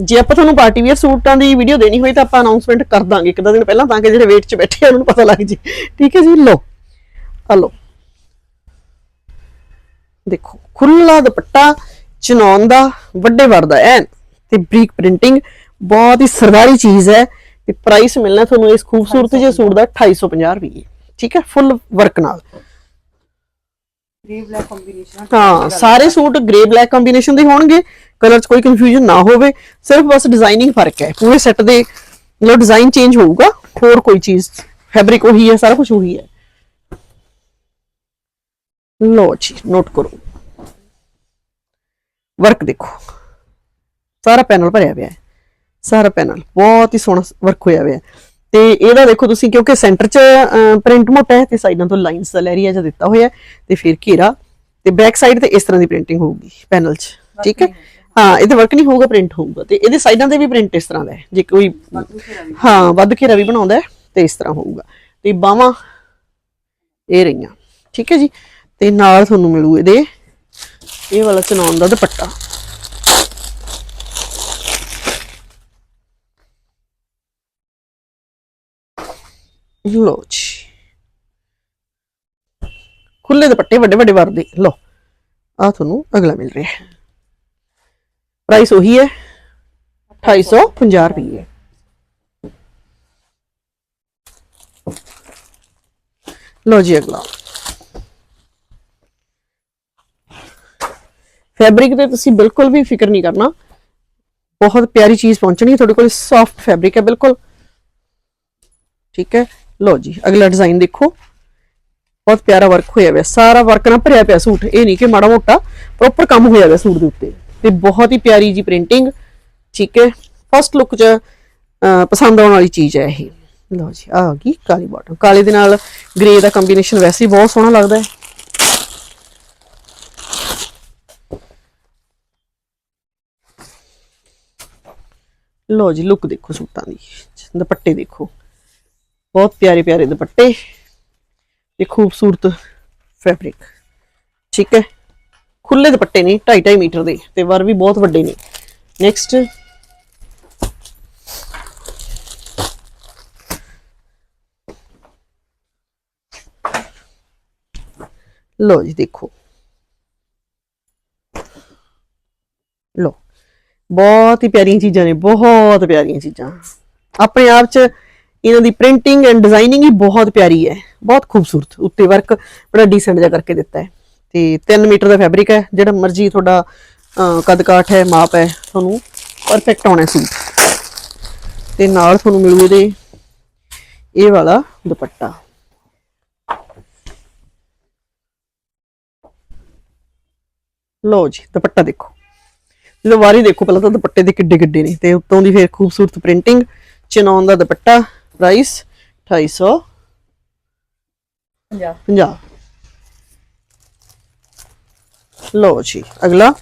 ਜੇ ਆਪਾਂ ਤੁਹਾਨੂੰ ਪਾਰਟੀ ਵੇਅਰ ਸੂਟਾਂ ਦੀ ਵੀਡੀਓ ਦੇਣੀ ਹੋਈ ਤਾਂ ਆਪਾਂ ਅਨਾਉਂਸਮੈਂਟ ਕਰ ਦਾਂਗੇ, ਇੱਕ ਦੋ ਦਿਨ ਪਹਿਲਾਂ, ਤਾਂ ਕਿ ਜਿਹੜੇ ਵੇਟ 'ਚ ਬੈਠੇ ਆ, ਉਹਨਾਂ ਨੂੰ ਪਤਾ ਲੱਗ ਜੇ। ਠੀਕ ਹੈ ਜੀ? ਲੋ ਆ ਲਓ। ਦੇਖੋ ਖੁੱਲਾ ਦੁਪੱਟਾ, ਚਨੌਨ ਦਾ, ਵੱਡੇ ਵਰਦਾ ਐਨ। ਤੇ ਬਰੀਕ ਪ੍ਰਿੰਟਿੰਗ ਬਹੁਤ ਹੀ ਸਰਦਾਰੀ ਚੀਜ਼ ਹੈ। ਤੇ ਪ੍ਰਾਈਸ ਮਿਲਣਾ ਤੁਹਾਨੂੰ ਇਸ ਖੂਬਸੂਰਤ ਜਿਹੇ ਸੂਟ ਦਾ 250 ਰੁਪਏ ਠੀਕ ਹੈ ਫੁੱਲ ਵਰਕ ਨਾਲ। ਗ੍ਰੇ ਬਲੈਕ ਕੰਬੀਨੇਸ਼ਨ ਹਾਂ। ਸਾਰੇ ਸੂਟ ਗ੍ਰੇ ਬਲੈਕ ਕੰਬੀਨੇਸ਼ਨ ਦੇ ਹੋਣਗੇ। ਕਲਰ 'ਚ ਕੋਈ ਕਨਫਿਊਜ਼ਨ ਨਾ ਹੋਵੇ। ਸਿਰਫ ਬਸ ਡਿਜ਼ਾਈਨਿੰਗ ਫ਼ਰਕ ਹੈ। ਪੂਰੇ ਸੈੱਟ ਦੇ ਮਤਲਬ ਡਿਜ਼ਾਈਨ ਚੇਂਜ ਹੋਊਗਾ। ਹੋਰ ਕੋਈ ਚੀਜ਼ ਫੈਬਰਿਕ ਉਹੀ ਹੈ ਸਾਰਾ ਕੁਝ ਉਹੀ ਹੈ। ਲੋ ਜੀ ਨੋਟ ਕਰੋ। ਵਰਕ ਦੇਖੋ। ਸਾਰਾ ਪੈਨਲ ਭਰਿਆ ਪਿਆ ਹੈ। ਸਾਰਾ ਪੈਨਲ। ਬਹੁਤ ਹੀ ਸੋਹਣਾ ਵਰਕ ਹੋਇਆ ਹੋਇਆ। ਤੇ ਇਹਦਾ ਦੇਖੋ ਤੁਸੀਂ ਕਿਉਂਕਿ ਸੈਂਟਰ 'ਚ ਪ੍ਰਿੰਟ ਮੋਟਾ ਹੈ ਤੇ ਸਾਈਡਾਂ ਤੋਂ ਲਾਈਨਸ ਦਾ ਏਰੀਆ ਜਿਹਾ ਦਿੱਤਾ ਹੋਇਆ ਤੇ ਫਿਰ ਘੇਰਾ ਤੇ ਬੈਕ ਸਾਈਡ ਤੇ ਇਸ ਤਰ੍ਹਾਂ ਦੀ ਪ੍ਰਿੰਟਿੰਗ ਹੋਊਗੀ ਪੈਨਲ 'ਚ। ਠੀਕ ਹੈ? ਹਾਂ ਇਹਦੇ ਵਰਕ ਨਹੀਂ ਹੋਊਗਾ ਪ੍ਰਿੰਟ ਹੋਊਗਾ। ਤੇ ਇਹਦੇ ਸਾਈਡਾਂ ਤੇ ਵੀ ਪ੍ਰਿੰਟ ਇਸ ਤਰ੍ਹਾਂ ਦਾ ਹੈ। ਜੇ ਕੋਈ ਹਾਂ ਵੱਧ ਘੇਰਾ ਵੀ ਬਣਾਉਂਦਾ ਤੇ ਇਸ ਤਰ੍ਹਾਂ ਹੋਊਗਾ। ਤੇ ਬਾਹਾਂ ਇਹ ਰਹੀਆਂ। ਠੀਕ ਹੈ ਜੀ? ਤੇ ਨਾਲ ਤੁਹਾਨੂੰ ਮਿਲੂ ਇਹਦੇ। ਇਹ ਵਾਲਾ ਚਨਾਉਣ ਦਾ ਦੁਪੱਟਾ। ਲੋ ਜੀ। ਖੁੱਲੇ ਦੁਪੱਟੇ ਵੱਡੇ ਵੱਡੇ ਵਰਦੇ। ਲੋ ਆ ਤੁਹਾਨੂੰ ਅਗਲਾ ਮਿਲ ਰਿਹਾ ਹੈ। ਪ੍ਰਾਈਸ ਉਹੀ ਹੈ 250 ਰੁਪਏ ਲੋ ਜੀ ਅਗਲਾ। ਫੈਬਰਿਕ ਤੇ ਤੁਸੀਂ ਬਿਲਕੁਲ ਵੀ ਫਿਕਰ ਨਹੀਂ ਕਰਨਾ। ਬਹੁਤ ਪਿਆਰੀ ਚੀਜ਼ ਪਹੁੰਚਣੀ ਹੈ। ਤੁਹਾਡੇ ਕੋਲ ਸੌਫਟ ਫੈਬਰਿਕ ਹੈ ਬਿਲਕੁਲ। ਠੀਕ ਹੈ। ਲਓ ਜੀ, ਅਗਲਾ ਡਿਜ਼ਾਈਨ ਦੇਖੋ। ਬਹੁਤ ਪਿਆਰਾ ਵਰਕ ਹੋਇਆ ਹੋਇਆ ਸਾਰਾ ਵਰਕ ਨਾਲ ਭਰਿਆ ਪਿਆ ਸੂਟ। ਇਹ ਨਹੀਂ ਕਿ ਮਾੜਾ ਮੋਟਾ ਪ੍ਰੋਪਰ ਕੰਮ ਹੋਇਆ ਹੋਇਆ ਸੂਟ ਦੇ ਉੱਤੇ। ਤੇ ਬਹੁਤ ਹੀ ਪਿਆਰੀ ਜੀ ਪ੍ਰਿੰਟਿੰਗ ਠੀਕ ਹੈ। ਫਸਟ ਲੁੱਕ 'ਚ ਪਸੰਦ ਆਉਣ ਵਾਲੀ ਚੀਜ਼ ਹੈ ਇਹ। ਲਓ ਜੀ, ਆ ਗਈ ਕਾਲੀ ਬਾਟਮ ਕਾਲੇ ਦੇ ਨਾਲ ਗ੍ਰੇ ਦਾ ਕੰਬੀਨੇਸ਼ਨ ਵੈਸੇ ਹੀ ਬਹੁਤ ਸੋਹਣਾ ਲੱਗਦਾ ਹੈ। ਲਓ ਜੀ ਲੁੱਕ ਦੇਖੋ ਸੂਟਾਂ ਦੀ। ਦੁਪੱਟੇ ਦੇਖੋ। ਬਹੁਤ ਪਿਆਰੇ ਪਿਆਰੇ ਦੁਪੱਟੇ ਤੇ ਖੂਬਸੂਰਤ ਫੈਬਰਿਕ ਠੀਕ ਹੈ? ਖੁੱਲੇ ਦੁਪੱਟੇ ਨੇ 2.5 ਮੀਟਰ ਦੇ ਤੇ ਵਰ ਵੀ ਬਹੁਤ ਵੱਡੇ ਨੇ। ਨੈਕਸਟ ਲੋ ਜੀ, ਦੇਖੋ। ਲੋ ਬਹੁਤ ਹੀ ਪਿਆਰੀਆਂ ਚੀਜ਼ਾਂ ਨੇ, ਬਹੁਤ ਪਿਆਰੀਆਂ ਚੀਜ਼ਾਂ। ਆਪਣੇ ਆਪ ਚ ਇਹਨਾਂ ਦੀ ਪ੍ਰਿੰਟਿੰਗ ਐਂਡ ਡਿਜ਼ਾਈਨਿੰਗ ਹੀ ਬਹੁਤ ਪਿਆਰੀ ਹੈ। ਬਹੁਤ ਖੂਬਸੂਰਤ ਉੱਤੇ ਵਰਕ ਬੜਾ ਡੀਸੈਂਟ ਜਿਹਾ ਕਰਕੇ ਦਿੱਤਾ ਹੈ। ਤੇ 3 ਮੀਟਰ ਦਾ ਫੈਬਰਿਕ ਹੈ ਜਿਹੜਾ ਮਰਜ਼ੀ ਤੁਹਾਡਾ ਅਹ, ਕੱਦ ਕਾਠ ਹੈ ਮਾਪ ਹੈ ਤੁਹਾਨੂੰ ਪਰਫੈਕਟ ਆਉਣਾ ਸੂਟ ਤੇ ਨਾਲ ਤੁਹਾਨੂੰ ਮਿਲੂ ਇਹਦੇ ਇਹ ਵਾਲਾ ਦੁਪੱਟਾ। ਲਓ ਜੀ ਦੁਪੱਟਾ ਦੇਖੋ। ਜਦੋਂ ਵਾਰੀ ਦੇਖੋ ਪਹਿਲਾਂ ਤਾਂ ਦੁਪੱਟੇ ਦੇ ਕਿੱਡੇ ਕਿੱਡੇ ਨੇ ਤੇ ਉੱਤੋਂ ਦੀ ਫਿਰ ਖੂਬਸੂਰਤ ਪ੍ਰਿੰਟਿੰਗ ਚਨੌਨ ਦਾ ਦੁਪੱਟਾ ਪ੍ਰਾਈਸ 250 ਪੰਜਾਬ 50 ਲਓ ਜੀ ਅਗਲਾ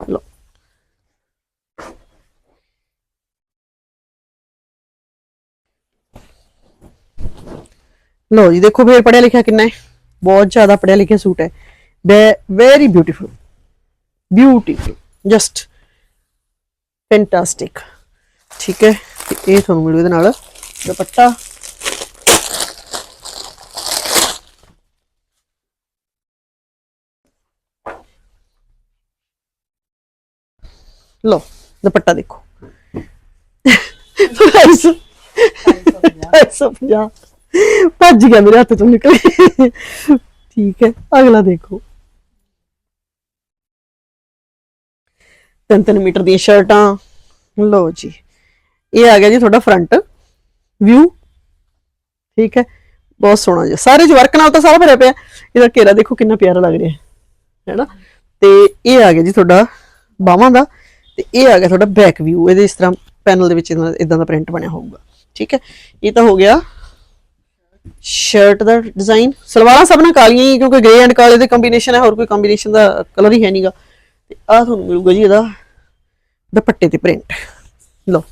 ਲਓ ਲਓ ਜੀ ਦੇਖੋ ਫੇਰ ਪੜਿਆ ਲਿਖਿਆ ਕਿੰਨਾ ਹੈ ਬਹੁਤ ਜ਼ਿਆਦਾ ਪੜਿਆ ਲਿਖਿਆ ਸੂਟ ਹੈ very beautiful beautiful just fantastic ਠੀਕ ਹੈ, ਤੇ ਇਹ ਤੁਹਾਨੂੰ ਮਿਲੂ ਇਹਦੇ ਨਾਲ। ਦੁਪੱਟਾ। ਲੋ ਦੁਪੱਟਾ ਦੇਖੋ। ਪ੍ਰਾਈਸ 250 ਭੱਜ ਗਿਆ ਮੇਰੇ ਹੱਥ ਚੋਂ ਨਿਕਲ। ਠੀਕ ਹੈ, ਅਗਲਾ ਦੇਖੋ। ਤਿੰਨ ਤਿੰਨ ਮੀਟਰ ਦੀਆਂ ਸ਼ਰਟਾਂ। ਲਓ ਜੀ। ਇਹ ਆ ਗਿਆ ਜੀ ਤੁਹਾਡਾ ਫਰੰਟ ਵਿਊ ਠੀਕ ਹੈ, ਬਹੁਤ ਸੋਹਣਾ ਜੀ ਸਾਰੇ ਚ ਵਰਕ ਨਾਲ ਤਾਂ ਸਾਰਾ ਭਰਿਆ ਪਿਆ ਇਹਦਾ ਘੇਰਾ ਦੇਖੋ ਕਿੰਨਾ ਪਿਆਰਾ ਲੱਗ ਰਿਹਾ ਹੈ ਹੈਨਾ ਤੇ ਇਹ ਆ ਗਿਆ ਜੀ ਤੁਹਾਡਾ ਬਾਹਾਂ ਦਾ, ਤੇ ਇਹ ਆ ਗਿਆ ਤੁਹਾਡਾ ਬੈਕ ਵਿਊ ਇਹਦੇ ਇਸ ਤਰ੍ਹਾਂ ਪੈਨਲ ਦੇ ਵਿੱਚ ਇਦਾਂ ਦਾ ਪ੍ਰਿੰਟ ਬਣਿਆ ਹੋਊਗਾ। ਠੀਕ ਹੈ, ਇਹ ਤਾਂ ਹੋ ਗਿਆ ਸ਼ਰਟ ਦਾ ਡਿਜ਼ਾਈਨ ਸਲਵਾਰਾਂ ਸਭ ਨਾਲ ਕਾਲੀਆਂ ਹੀ, ਕਿਉਂਕਿ ਗ੍ਰੇ ਐਂਡ ਕਾਲੇ ਦੇ ਕੰਬੀਨੇਸ਼ਨ ਹੈ, ਹੋਰ ਕੋਈ ਕੰਬੀਨੇਸ਼ਨ ਦਾ ਕਲਰ ਹੀ ਹੈ ਨਹੀਂਗਾ ਤੇ ਆਹ ਤੁਹਾਨੂੰ ਮਿਲੂਗਾ ਜੀ ਇਹਦਾ ਦੁਪੱਟੇ ਤੇ ਪ੍ਰਿੰਟ ਲਓ।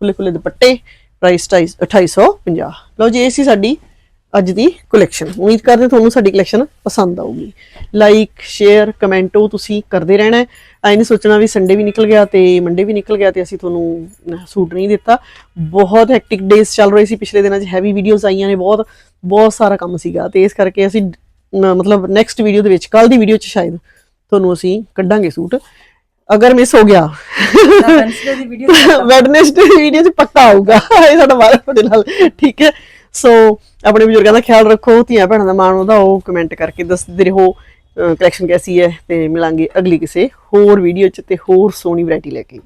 ਖੁੱਲੇ ਖੁੱਲੇ ਦੁਪੱਟੇ ਪ੍ਰਾਈਸ 2850 ਲਓ ਜੀ, ਇਹ ਸੀ ਸਾਡੀ ਅੱਜ ਦੀ ਕਲੈਕਸ਼ਨ ਉਮੀਦ ਕਰਦੇ ਤੁਹਾਨੂੰ ਸਾਡੀ ਕਲੈਕਸ਼ਨ ਪਸੰਦ ਆਊਗੀ। ਲਾਈਕ ਸ਼ੇਅਰ ਕਮੈਂਟ ਉਹ ਤੁਸੀਂ ਕਰਦੇ ਰਹਿਣਾ ਹੈ। ਐ ਨਹੀਂ ਸੋਚਣਾ ਵੀ ਸੰਡੇ ਵੀ ਨਿਕਲ ਗਿਆ ਤੇ ਮੰਡੇ ਵੀ ਨਿਕਲ ਗਿਆ ਤੇ ਅਸੀਂ ਤੁਹਾਨੂੰ ਸੂਟ ਨਹੀਂ ਦਿੱਤਾ। ਬਹੁਤ ਹੈਕਟਿਕ ਡੇਜ਼ ਚੱਲ ਰਹੇ ਸੀ ਪਿਛਲੇ ਦਿਨਾਂ 'ਚ। ਹੈਵੀ ਵੀਡੀਓਜ਼ ਆਈਆਂ ਨੇ ਬਹੁਤ ਬਹੁਤ ਸਾਰਾ ਕੰਮ ਸੀਗਾ। ਤੇ ਇਸ ਕਰਕੇ ਅਸੀਂ ਮਤਲਬ ਨੈਕਸਟ ਵੀਡੀਓ ਦੇ ਵਿੱਚ ਕੱਲ ਦੀ ਵੀਡੀਓ 'ਚ ਸ਼ਾਇਦ ਤੁਹਾਨੂੰ ਅਸੀਂ ਕੱਢਾਂਗੇ ਸੂਟ। ਅਗਰ ਮਿਸ ਹੋ ਗਿਆ। ਵੈਨਸਡੇ ਦੀ ਵੀਡੀਓ ਵੈਡਨਸਡੇ ਵੀਡੀਓ 'ਚ ਪੱਕਾ ਆਊਗਾ। ਇਹ ਸਾਡਾ ਵਾਅਦਾ ਤੁਹਾਡੇ ਨਾਲ ਠੀਕ ਹੈ। ਸੋ ਆਪਣੇ ਬਜ਼ੁਰਗਾਂ ਦਾ ਖਿਆਲ ਰੱਖੋ ਧੀਆਂ ਭੈਣਾਂ ਦਾ ਮਾਣ ਉਹਦਾ ਉਹ ਕਮੈਂਟ ਕਰਕੇ ਦੱਸਦੇ ਰਹੋ। ਕਲੈਕਸ਼ਨ ਕੈਸੀ ਹੈ ਤੇ ਮਿਲਾਂਗੇ ਅਗਲੀ ਕਿਸੇ ਹੋਰ ਵੀਡੀਓ 'ਚ ਤੇ ਹੋਰ ਸੋਹਣੀ ਵੈਰਾਈਟੀ ਲੈ ਕੇ।